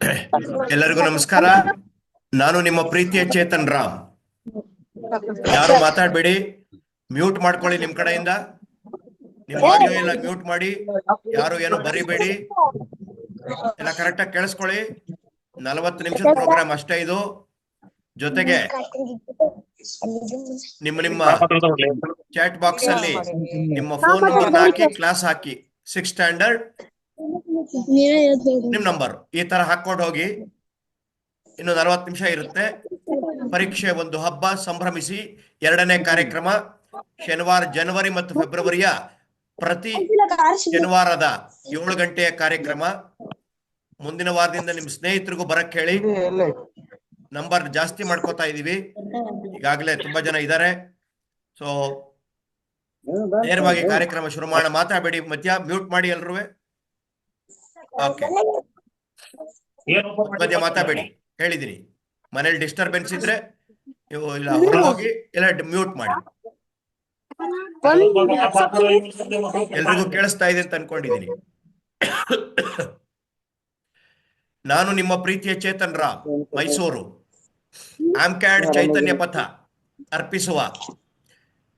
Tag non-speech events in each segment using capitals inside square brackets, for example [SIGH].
[COUGHS] ಎಲ್ಲರಿಗೂ ನಮಸ್ಕಾರ. ನಾನು ನಿಮ್ಮ ಪ್ರೀತಿಯ ಚೇತನ್ ರಾಮ್. ಯಾರು ಮಾತಾಡ್ಬೇಡಿ ಮ್ಯೂಟ್ ಮಾಡ್ಕೊಳ್ಳಿ ನಿಮ್ ಕಡೆಯಿಂದ. ನಿಮ್ ಆಡಿಯೋ ಎಲ್ಲ ಮ್ಯೂಟ್ ಮಾಡಿ ಯಾರು ಏನು ಬರಿಬೇಡಿ ಎಲ್ಲ ಕರೆಕ್ಟ್ ಆಗಿ ಕೇಳಿಸ್ಕೊಳ್ಳಿ. ನಲವತ್ತು ನಿಮಿಷದ ಪ್ರೋಗ್ರಾಮ್ ಅಷ್ಟೇ ಇದು. ಜೊತೆಗೆ ನಿಮ್ಮ ನಿಮ್ಮ ಚಾಟ್ ಬಾಕ್ಸ್ ಅಲ್ಲಿ ನಿಮ್ಮ ಫೋನ್ ನಂಬರ್ ಹಾಕಿ ಕ್ಲಾಸ್ ಹಾಕಿ ಸಿಕ್ಸ್ ಸ್ಟ್ಯಾಂಡರ್ಡ್ ನಿಮ್ ನಂಬರ್ ಈ ತರ ಹಾಕೊಂಡು ಹೋಗಿ. ಇನ್ನು ನಲವತ್ತು ನಿಮಿಷ ಇರುತ್ತೆ. ಪರೀಕ್ಷೆ ಒಂದು ಹಬ್ಬ, ಸಂಭ್ರಮಿಸಿ. ಎರಡನೇ ಕಾರ್ಯಕ್ರಮ ಶನಿವಾರ, ಜನವರಿ ಮತ್ತು ಫೆಬ್ರವರಿಯ ಪ್ರತಿ ಶನಿವಾರದ ಏಳು ಗಂಟೆಯ ಕಾರ್ಯಕ್ರಮ. ಮುಂದಿನ ವಾರದಿಂದ ನಿಮ್ ಸ್ನೇಹಿತರಿಗೂ ಬರಕ್ ಹೇಳಿ. ನಂಬರ್ ಜಾಸ್ತಿ ಮಾಡ್ಕೋತಾ ಇದೀವಿ. ಈಗಾಗಲೇ ತುಂಬಾ ಜನ ಇದ್ದಾರೆ. ಸೊ ನೇರವಾಗಿ ಕಾರ್ಯಕ್ರಮ ಶುರು ಮಾಡ ಮಾತಾಡಬೇಡಿ ಮಧ್ಯ. ಮ್ಯೂಟ್ ಮಾಡಿ ಎಲ್ರೂ ಓಕೆ ಮಧ್ಯ ಮಾತಾಡಬೇಡಿ. ಹೇಳಿದಿರಿ. ಮನೇಲಿ ಡಿಸ್ಟರ್ಬೆನ್ಸ್ ಇದ್ರೆ ನೀವು ಇಲ್ಲ ಹೊರಗೆ ಹೋಗಿ ಇಲ್ಲ ಮ್ಯೂಟ್ ಮಾಡಿ. ಎಲ್ರಿಗೂ ಕೇಳಿಸ್ತಾ ಇದೆ ಅಂತ ಅನ್ಕೊಂಡಿದೀನಿ ನಾನು ನಿಮ್ಮ ಪ್ರೀತಿಯ ಚೇತನ್ ರಾಮ್ ಮೈಸೂರು. ಆಮ್ಕ್ಯಾಡ್ ಚೈತನ್ಯ ಪಥ ಅರ್ಪಿಸುವ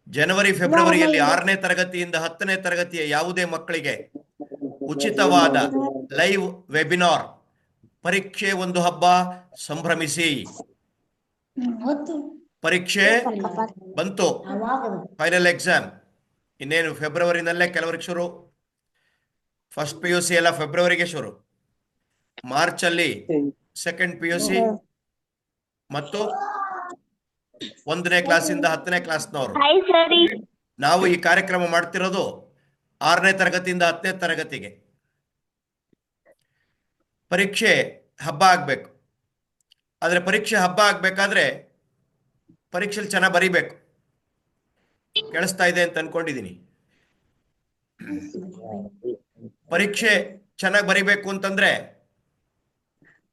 ಜನವರಿ ಫೆಬ್ರವರಿಯಲ್ಲಿ ಆರನೇ ತರಗತಿಯಿಂದ ಹತ್ತನೇ ತರಗತಿಯ ಯಾವುದೇ ಮಕ್ಕಳಿಗೆ ಉಚಿತವಾದ ಲೈವ್ ವೆಬಿನಾರ್. ಪರೀಕ್ಷೆ ಒಂದು ಹಬ್ಬ ಸಂಭ್ರಮಿಸಿ. ಪರೀಕ್ಷೆ ಬಂತು. ಫೈನಲ್ ಎಕ್ಸಾಮ್ ಇನ್ನೇನು ಫೆಬ್ರವರಿನಲ್ಲೇ ಕೆಲವರಿಗೆ ಶುರು. ಫಸ್ಟ್ ಪಿ ಯು ಸಿ ಎಲ್ಲ ಫೆಬ್ರವರಿಗೆ ಶುರು. ಮಾರ್ಚ್ ಅಲ್ಲಿ ಸೆಕೆಂಡ್ ಪಿ ಯು ಸಿ ಮತ್ತು ಒಂದನೇ ಕ್ಲಾಸಿಂದ ಹತ್ತನೇ ಕ್ಲಾಸ್ನವರು ನಾವು ಈ ಕಾರ್ಯಕ್ರಮ ಮಾಡ್ತಿರೋದು ಆರನೇ ತರಗತಿಯಿಂದ ಹತ್ತನೇ ತರಗತಿಗೆ. ಪರೀಕ್ಷೆ ಹಬ್ಬ ಆಗ್ಬೇಕು. ಆದ್ರೆ ಪರೀಕ್ಷೆ ಹಬ್ಬ ಆಗ್ಬೇಕಾದ್ರೆ ಪರೀಕ್ಷೆಲಿ ಚೆನ್ನಾಗಿ ಬರಿಬೇಕು. ಕೇಳಿಸ್ತಾ ಇದೆ ಅಂತ ಅನ್ಕೊಂಡಿದೀನಿ. ಪರೀಕ್ಷೆ ಚೆನ್ನಾಗಿ ಬರಿಬೇಕು ಅಂತಂದ್ರೆ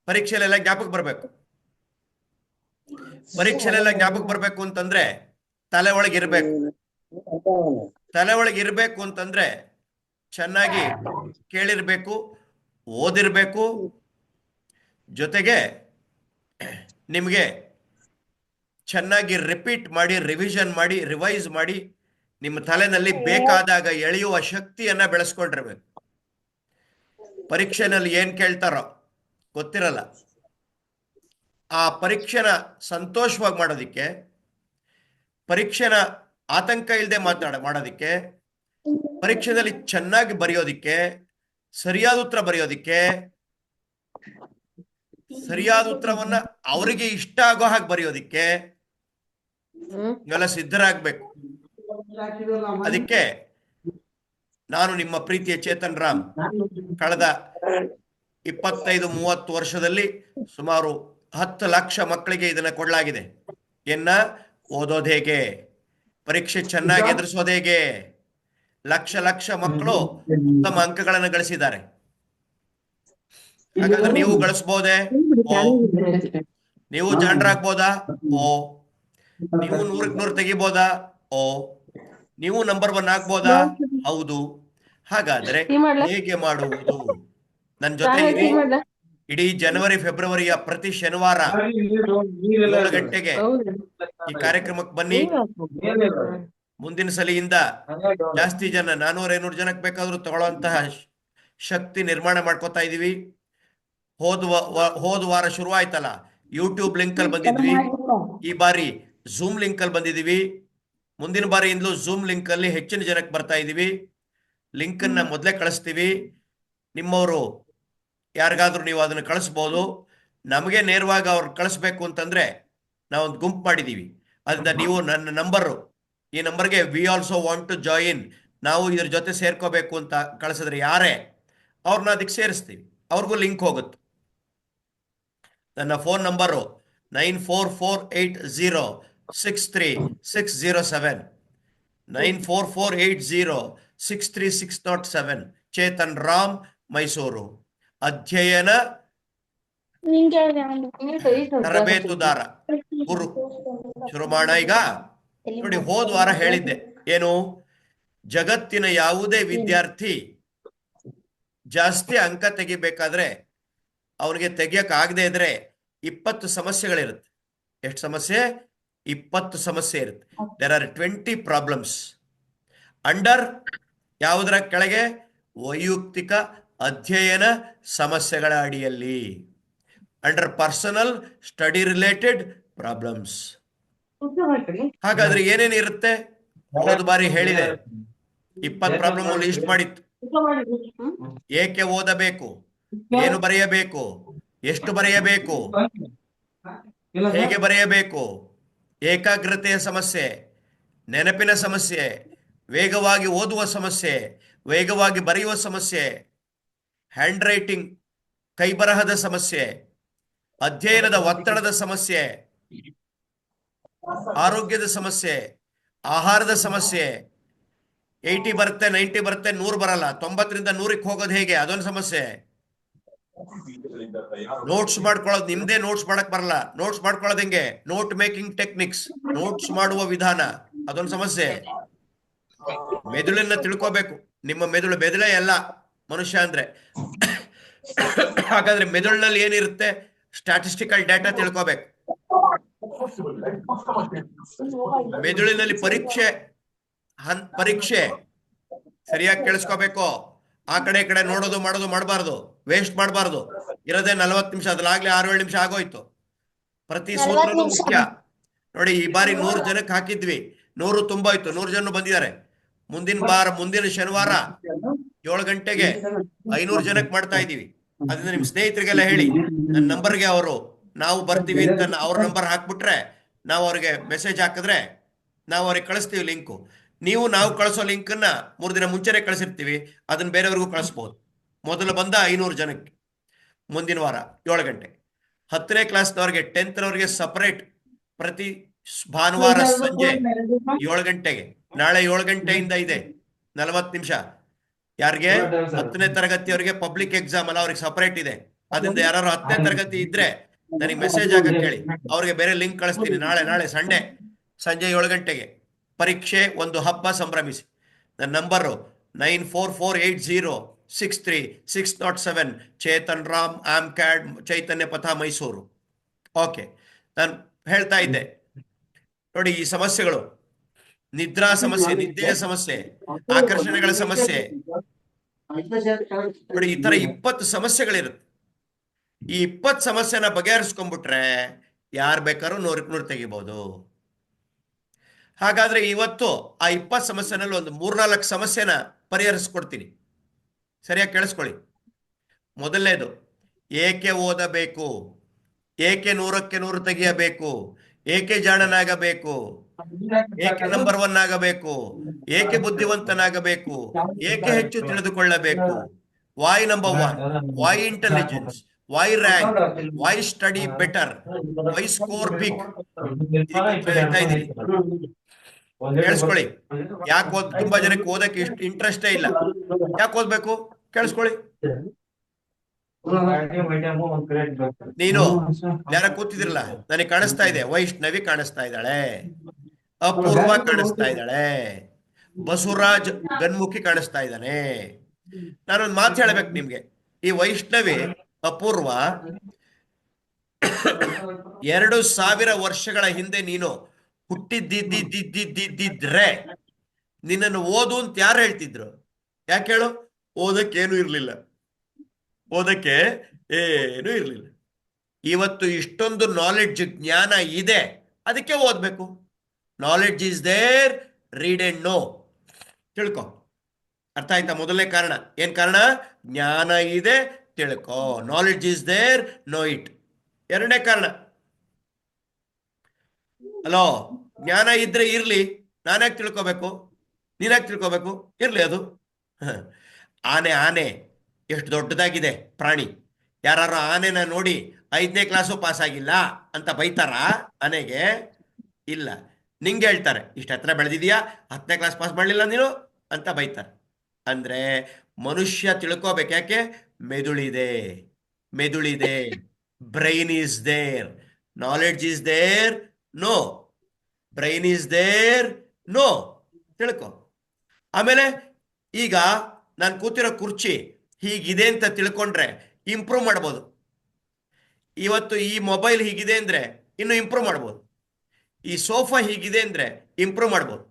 ಪರೀಕ್ಷೆಲೆಲ್ಲ ಜ್ಞಾಪಕ ಬರ್ಬೇಕು. ಪರೀಕ್ಷೆಲೆಲ್ಲ ಜ್ಞಾಪಕ ಬರ್ಬೇಕು ಅಂತಂದ್ರೆ ತಲೆ ಒಳಗೆ ಇರ್ಬೇಕು. ತಲೆ ಒಳಗೆ ಇರಬೇಕು ಅಂತಂದ್ರೆ ಚೆನ್ನಾಗಿ ಕೇಳಿರ್ಬೇಕು, ಓದಿರ್ಬೇಕು. ಜೊತೆಗೆ ನಿಮಗೆ ಚೆನ್ನಾಗಿ ರಿಪೀಟ್ ಮಾಡಿ ರಿವಿಷನ್ ಮಾಡಿ ರಿವೈಸ್ ಮಾಡಿ ನಿಮ್ಮ ತಲೆನಲ್ಲಿ ಬೇಕಾದಾಗ ಎಳೆಯುವ ಶಕ್ತಿಯನ್ನ ಬೆಳೆಸ್ಕೊಂಡಿರ್ಬೇಕು. ಪರೀಕ್ಷೆನಲ್ಲಿ ಏನ್ ಕೇಳ್ತಾರೋ ಗೊತ್ತಿರಲ್ಲ. ಆ ಪರೀಕ್ಷೆನ ಸಂತೋಷವಾಗಿ ಮಾಡೋದಿಕ್ಕೆ ಪರೀಕ್ಷೆನ ಆತಂಕ ಇಲ್ಲದೆ ಮಾತನಾಡ, ಮಾಡೋದಿಕ್ಕೆ? ಪರೀಕ್ಷೆನಲ್ಲಿ ಚೆನ್ನಾಗಿ ಬರೆಯೋದಿಕ್ಕೆ? ಸರಿಯಾದ ಉತ್ತರ ಬರೆಯೋದಿಕ್ಕೆ? ಸರಿಯಾದ ಉತ್ತರವನ್ನ ಅವರಿಗೆ ಇಷ್ಟ ಆಗೋ ಹಾಗೆ ಬರೆಯೋದಿಕ್ಕೆ? ಇವೆಲ್ಲ ಸಿದ್ಧರಾಗ್ಬೇಕು. ಅದಕ್ಕೆ ನಾನು ನಿಮ್ಮ ಪ್ರೀತಿಯ ಚೇತನ್ ರಾಮ್, ಕಳೆದ ಇಪ್ಪತ್ತೈದು, ಮೂವತ್ತು ವರ್ಷದಲ್ಲಿ ಸುಮಾರು ಹತ್ತು ಲಕ್ಷ ಮಕ್ಕಳಿಗೆ ಇದನ್ನ ಕೊಡಲಾಗಿದೆ. ಎನ್ನ ಓದೋದು ಹೇಗೆ? ಪರೀಕ್ಷೆ ಚೆನ್ನಾಗಿ ಎದುರಿಸೋದು ಹೇಗೆ ಲಕ್ಷ ಲಕ್ಷ ಮಕ್ಕಳು ಉತ್ತಮ ಅಂಕಗಳನ್ನು ಗಳಿಸಿದ್ದಾರೆ. ಹಾಗಾದ್ರೆ ನೀವು ಗಳಿಸಬಹುದೇ ಓ. ನೀವು ಜಾಣರಾಗ್ಬೋದಾ ಓ. ನೀವು ನೂರಕ್ ನೂರು ತೆಗಿಬೋದಾ? ಓ. ನೀವು ನಂಬರ್ ಒನ್ ಆಗ್ಬೋದಾ? ಹೌದು. ಹಾಗಾದ್ರೆ ಹೇಗೆ ಮಾಡುವುದು? ನನ್ನ ಜೊತೆ ಇಡೀ ಜನವರಿ, ಫೆಬ್ರವರಿಯ ಪ್ರತಿ ಶನಿವಾರ ಗಂಟೆಗೆ ಈ ಕಾರ್ಯಕ್ರಮಕ್ಕೆ ಬನ್ನಿ. ಮುಂದಿನ ಸಲಿಯಿಂದ ಜಾಸ್ತಿ ಜನ, ನಾನೂರ, ಐನೂರು ಜನಕ್ಕೆ ಬೇಕಾದ್ರೂ ತಗೊಳ್ಳುವಂತಹ ಶಕ್ತಿ ನಿರ್ಮಾಣ ಮಾಡ್ಕೋತಾ ಇದೀವಿ. ಹೋದ ಹೋದ ವಾರ ಶುರು ಆಯ್ತಲ್ಲ ಯೂಟ್ಯೂಬ್ ಲಿಂಕ್ ಅಲ್ಲಿ ಬಂದಿದ್ವಿ. ಈ ಬಾರಿ ಝೂಮ್ ಲಿಂಕ್ ಅಲ್ಲಿ ಬಂದಿದೀವಿ ಮುಂದಿನ ಬಾರಿಯಿಂದಲೂ ಝೂಮ್ ಲಿಂಕ್ ಅಲ್ಲಿ ಹೆಚ್ಚಿನ ಜನಕ್ಕೆ ಬರ್ತಾ ಇದೀವಿ. ಲಿಂಕ್ ಅನ್ನ ಮೊದಲೇ ಕಳಿಸ್ತೀವಿ. ನಿಮ್ಮವರು ಯಾರಿಗಾದ್ರೂ ನೀವು ಅದನ್ನು ಕಳಿಸ್ಬೋದು. ನಮಗೆ ನೇರವಾಗಿ ಅವ್ರು ಕಳಿಸ್ಬೇಕು ಅಂತಂದ್ರೆ ನಾವೊಂದು ಗುಂಪು ಮಾಡಿದ್ದೀವಿ ಅದರಿಂದ ನೀವು ನನ್ನ ನಂಬರು, ಈ ನಂಬರ್ಗೆ we also want to join ನಾವು ಇದ್ರ ಜೊತೆ ಸೇರ್ಕೋಬೇಕು ಅಂತ ಕಳಿಸಿದ್ರೆ ಯಾರೇ, ಅವ್ರನ್ನ ಅದಕ್ಕೆ ಸೇರಿಸ್ತೀವಿ. ಅವ್ರಿಗೂ ಲಿಂಕ್ ಹೋಗುತ್ತೆ. ನನ್ನ phone number nine four four eight zero six three six zero seven. Nine four four eight zero six three six nought seven. Chetan Ram Mysuru. ಅಧ್ಯಯನ ತರಬೇತುದಾರ. ಗುರು. ಶುರು ಮಾಡ ಈಗ. ನೋಡಿ, ಹೋದ್ ವಾರ ಹೇಳಿದ್ದೆ. ಏನು? ಜಗತ್ತಿನ ಯಾವುದೇ ವಿದ್ಯಾರ್ಥಿ ಜಾಸ್ತಿ ಅಂಕ ತೆಗಿಬೇಕಾದ್ರೆ ಅವನಿಗೆ ತೆಗಿಯಕ್ ಆಗದೆ ಇದ್ರೆ ಇಪ್ಪತ್ತು ಸಮಸ್ಯೆಗಳಿರುತ್ತೆ. ಎಷ್ಟು ಸಮಸ್ಯೆ? ಇಪ್ಪತ್ತು ಸಮಸ್ಯೆ ಇರುತ್ತೆ. There are twenty problems under ಯಾವುದರ ಕೆಳಗೆ? ವೈಯಕ್ತಿಕ ಅಧ್ಯಯನ ಸಮಸ್ಯೆಗಳ ಅಡಿಯಲ್ಲಿ. Under personal study related problems ಹಾಗಾದ್ರೆ ಏನೇನು ಇರುತ್ತೆ? ಹೋದ ಬಾರಿ ಹೇಳಿದೆ. ಇಪ್ಪತ್ತು ಪ್ರಾಬ್ಲಮ್ ಲಿಸ್ಟ್ ಮಾಡಿತ್ತು. ಏಕೆ ಓದಬೇಕು? ಏನು ಬರೆಯಬೇಕು? ಎಷ್ಟು ಬರೆಯಬೇಕು? ಹೇಗೆ ಬರೆಯಬೇಕು? ಏಕಾಗ್ರತೆಯ ಸಮಸ್ಯೆ, ನೆನಪಿನ ಸಮಸ್ಯೆ, ವೇಗವಾಗಿ ಓದುವ ಸಮಸ್ಯೆ, ವೇಗವಾಗಿ ಬರೆಯುವ ಸಮಸ್ಯೆ ಹ್ಯಾಂಡ್ ರೈಟಿಂಗ್ ಕೈಬರಹದ ಸಮಸ್ಯೆ, ಅಧ್ಯಯನದ ಒತ್ತಡದ ಸಮಸ್ಯೆ, ಆರೋಗ್ಯದ ಸಮಸ್ಯೆ, ಆಹಾರದ ಸಮಸ್ಯೆ ಏಯ್ಟಿ ಬರುತ್ತೆ ನೈಂಟಿ ಬರುತ್ತೆ, ನೂರು ಬರಲ್ಲ. ತೊಂಬತ್ತರಿಂದ ನೂರಕ್ಕೆ ಹೋಗೋದು ಹೇಗೆ? ಅದೊಂದು ಸಮಸ್ಯೆ. ನೋಟ್ಸ್ ಮಾಡ್ಕೊಳ್ಳೋದು, ನಿಮ್ದೇ ನೋಟ್ಸ್ ಮಾಡಕ್ ಬರಲ್ಲ. ನೋಟ್ಸ್ ಮಾಡ್ಕೊಳ್ಳೋದು ಹೆಂಗೆ? ನೋಟ್ ಮೇಕಿಂಗ್ ಟೆಕ್ನಿಕ್ಸ್ ನೋಟ್ಸ್ ಮಾಡುವ ವಿಧಾನ. ಅದೊಂದು ಸಮಸ್ಯೆ. ಮೆದುಳನ್ನ ತಿಳ್ಕೋಬೇಕು. ನಿಮ್ಮ ಮೆದುಳು, ಮೆದುಳೇ ಎಲ್ಲ ಮನುಷ್ಯ ಅಂದ್ರೆ ಹಾಗಾದ್ರೆ ಮೆದುಳಿನಲ್ಲಿ ಏನಿರುತ್ತೆ? ಸ್ಟಾಟಿಸ್ಟಿಕಲ್ ಡೇಟಾ ತಿಳ್ಕೋಬೇಕು. ಮೆದುಳಿನಲ್ಲಿ ಪರೀಕ್ಷೆ ಪರೀಕ್ಷೆ. ಸರಿಯಾಗಿ ಕೇಳಿಸ್ಕೋಬೇಕು. ಆ ಕಡೆ ಈ ಕಡೆ ನೋಡೋದು ಮಾಡೋದು ಮಾಡಬಾರ್ದು. ವೇಸ್ಟ್ ಮಾಡಬಾರ್ದು. ಇರೋದೇ ನಲವತ್ತು ನಿಮಿಷ ಅದ್ರಾಗ್ಲೇ ಆರು ಏಳು ನಿಮಿಷ ಆಗೋಯ್ತು. ಪ್ರತಿ ಸೂತ್ರನೂ ಮುಖ್ಯ. ನೋಡಿ ಈ ಬಾರಿ ನೂರು ಜನಕ್ಕೆ ಹಾಕಿದ್ವಿ. ನೂರು ತುಂಬೋಯ್ತು. ನೂರು ಜನ ಬಂದಿದ್ದಾರೆ. ಮುಂದಿನ ಬಾರ ಮುಂದಿನ ಶನಿವಾರ ಏಳು ಗಂಟೆಗೆ ಐನೂರು ಜನಕ್ಕೆ ಮಾಡ್ತಾ ಇದೀವಿ ಅದನ್ನ ನಿಮ್ ಸ್ನೇಹಿತರಿಗೆಲ್ಲ ಹೇಳಿ, ನನ್ನ ನಂಬರ್ಗೆ ಅವರು, ನಾವು ಬರ್ತೀವಿ ಅಂತ ಅವ್ರ ನಂಬರ್ ಹಾಕ್ಬಿಟ್ರೆ ನಾವು ಅವ್ರಿಗೆ ಮೆಸೇಜ್ ಹಾಕಿದ್ರೆ ನಾವು ಅವ್ರಿಗೆ ಕಳಿಸ್ತೀವಿ ಲಿಂಕು ನೀವು ನಾವು ಕಳಿಸೋ ಲಿಂಕನ್ನ ಮೂರು ದಿನ ಮುಂಚೆನೆ ಕಳಿಸಿರ್ತೀವಿ. ಅದನ್ನ ಬೇರೆಯವ್ರಿಗೂ ಕಳಿಸ್ಬೋದು. ಮೊದಲು ಬಂದ ಐನೂರು ಜನಕ್ಕೆ ಮುಂದಿನ ವಾರ ಏಳು ಗಂಟೆ. ಹತ್ತನೇ ಕ್ಲಾಸ್ನವ್ರಿಗೆ ಟೆಂತ್ನವ್ರಿಗೆ ಸಪರೇಟ್ ಪ್ರತಿ ಭಾನುವಾರ ಸಂಜೆ ಏಳು ಗಂಟೆಗೆ ನಾಳೆ ಏಳು ಗಂಟೆಯಿಂದ ಇದೆ. ನಲವತ್ತು ನಿಮಿಷ. ಯಾರಿಗೆ? ಹತ್ತನೇ ತರಗತಿಯವರಿಗೆ ಪಬ್ಲಿಕ್ ಎಕ್ಸಾಮ್ ಅಲ್ಲ ಅವ್ರಿಗೆ ಸಪರೇಟ್ ಇದೆ. ಅದರಿಂದ ಯಾರು ಹತ್ತನೇ ತರಗತಿ ಇದ್ರೆ ನನಗೆ ಮೆಸೇಜ್ ಆಗಕ್ಕೆ ಹೇಳಿ. ಅವ್ರಿಗೆ ಬೇರೆ ಲಿಂಕ್ ಕಳಿಸ್ತೀನಿ. ನಾಳೆ ನಾಳೆ ಸಂಡೆ ಸಂಜೆ ಏಳು ಗಂಟೆಗೆ. ಪರೀಕ್ಷೆ ಒಂದು ಹಬ್ಬ ಸಂಭ್ರಮಿಸಿ. ನನ್ನ number nine four four eight zero six three six nought seven Chetan Ram am ಕ್ಯಾಡ್ ಚೈತನ್ಯ ಪಥ ಮೈಸೂರು. ಓಕೆ ನಾನು ಹೇಳ್ತಾ ಇದ್ದೆ. ನೋಡಿ ಈ ಸಮಸ್ಯೆಗಳು. ನಿದ್ರಾ ಸಮಸ್ಯೆ, ನಿದ್ದೆಯ ಸಮಸ್ಯೆ, ಆಕರ್ಷಣೆಗಳ ಸಮಸ್ಯೆ. ನೋಡಿ, ಈ ತರ ಇಪ್ಪತ್ತು ಸಮಸ್ಯೆಗಳಿರುತ್ತೆ. ಈ ಇಪ್ಪತ್ತು ಸಮಸ್ಯೆನ ಬಗೆಹರಿಸ್ಕೊಂಡ್ಬಿಟ್ರೆ ಯಾರು ಬೇಕಾದ್ರೂ ನೂರಕ್ಕೆ ನೂರು ತೆಗಿಬಹುದು ಹಾಗಾದ್ರೆ ಇವತ್ತು ಆ ಇಪ್ಪತ್ತು ಸಮಸ್ಯೆನಲ್ಲಿ ಒಂದು ಮೂರ್ನಾಲ್ಕು ಸಮಸ್ಯೆನ ಪರಿಹರಿಸ್ಕೊಡ್ತೀನಿ. ಸರಿಯಾಗಿ ಕೇಳಿಸ್ಕೊಳ್ಳಿ. ಮೊದಲನೇದು, ಏಕೆ ಓದಬೇಕು? ಏಕೆ ನೂರಕ್ಕೆ ನೂರು ತೆಗೆಯಬೇಕು? ಏಕೆ ಜಾಣನಾಗಬೇಕು? ಏಕೆ ನಂಬರ್ ಒನ್ ಆಗಬೇಕು? ಏಕೆ ಬುದ್ಧಿವಂತನಾಗಬೇಕು? ಏಕೆ ಹೆಚ್ಚು ತಿಳಿದುಕೊಳ್ಳಬೇಕು? Why number one why intelligence why rank why study better why score big ಕೇಳಿಸ್ಕೊಳ್ಳಿ. ಯಾಕೆ ತುಂಬಾ ಜನಕ್ಕೆ ಓದಕ್ಕೆ ಇಂಟ್ರೆಸ್ಟೇ ಇಲ್ಲ. ಯಾಕೆ ಓದ್ಬೇಕು? ಕೇಳಿಸ್ಕೊಳ್ಳಿ. ನೀನು ಯಾರ ಕೂತಿದ್ರಲ್ಲ? ನನಗೆ ಕಾಣಿಸ್ತಾ ಇದೆ. ವೈಷ್ಣವಿ ಕಾಣಿಸ್ತಾ ಇದ್ದಾಳೆ. ಅಪೂರ್ವ ಕಾಣಿಸ್ತಾ ಇದ್ದಾಳೆ. ಬಸವರಾಜ್ ಗನ್ಮುಖಿ ಕಾಣಿಸ್ತಾ ಇದ್ದಾನೆ. ನಾನೊಂದು ಮಾತು ಹೇಳ್ಬೇಕು ನಿಮ್ಗೆ. ಈ ವೈಷ್ಣವಿ ಅಪೂರ್ವ ಎರಡು ಸಾವಿರ ವರ್ಷಗಳ ಹಿಂದೆ ನೀನು ಹುಟ್ಟಿದ್ದಿದ್ದಿದ್ದಿದ್ದಿದ್ದಿದ್ರೆ ನಿನ್ನನ್ನು ಓದು ಅಂತ ಯಾರು ಹೇಳ್ತಿದ್ರು? ಯಾಕೆ ಹೇಳು? ಓದಕ್ಕೇನು ಇರ್ಲಿಲ್ಲ. ಓದಕ್ಕೆ? ಏನೂ ಇರಲಿಲ್ಲ. ಇವತ್ತು ಇಷ್ಟೊಂದು ನಾಲೆಡ್ಜ್ ಜ್ಞಾನ ಇದೆ. ಅದಕ್ಕೆ ಓದಬೇಕು. Knowledge is there read and know ತಿಳ್ಕೊ. ಅರ್ಥ ಆಯ್ತಾ? ಮೊದಲನೇ ಕಾರಣ. ಏನ್ ಕಾರಣ? ಜ್ಞಾನ ಇದೆ, ತಿಳ್ಕೊ. Knowledge is there know it ಎರಡನೇ ಕಾರಣ. ಹಲೋ ಜ್ಞಾನ ಇದ್ರೆ ಇರ್ಲಿ. ನಾನ್ಯಾಕೆ ತಿಳ್ಕೊಬೇಕು? ನೀನ್ಯಾಕೆ ತಿಳ್ಕೊಬೇಕು? ಇರ್ಲಿ ಅದು. [LAUGHS] ಆನೆ ಆನೆ. ಎಷ್ಟು ದೊಡ್ಡದಾಗಿದೆ ಪ್ರಾಣಿ. ಯಾರು ಆನೆನ ನೋಡಿ ಐದನೇ ಕ್ಲಾಸು ಪಾಸ್ ಆಗಿಲ್ಲ ಅಂತ ಬೈತಾರ? ಆನೆಗೆ ಇಲ್ಲ. ನಿಂಗೆ ಹೇಳ್ತಾರೆ, ಇಷ್ಟು ಹತ್ರ ಬೆಳೆದಿದ್ಯಾ? ಹತ್ತನೇ ಕ್ಲಾಸ್ ಪಾಸ್ ಮಾಡಲಿಲ್ಲ ನೀನು? ಅಂತ ಬೈತಾರೆ. ಅಂದ್ರೆ ಮನುಷ್ಯ ತಿಳ್ಕೋಬೇಕು ಯಾಕೆ? ಮೆದುಳಿದೆ. ಮೆದುಳಿದೆ. Brain is there knowledge is there know brain is there know ತಿಳ್ಕೊ. ಆಮೇಲೆ ಈಗ ನಾನು ಕೂತಿರೋ ಕುರ್ಚಿ ಹೀಗಿದೆ ಅಂತ ತಿಳ್ಕೊಂಡ್ರೆ ಇಂಪ್ರೂವ್ ಮಾಡ್ಬೋದು. ಇವತ್ತು ಈ ಮೊಬೈಲ್ ಹೀಗಿದೆ ಅಂದರೆ ಇನ್ನು ಇಂಪ್ರೂವ್ ಮಾಡ್ಬೋದು. ಈ ಸೋಫಾ ಹೀಗಿದೆ ಅಂದರೆ ಇಂಪ್ರೂವ್ ಮಾಡ್ಬೋದು.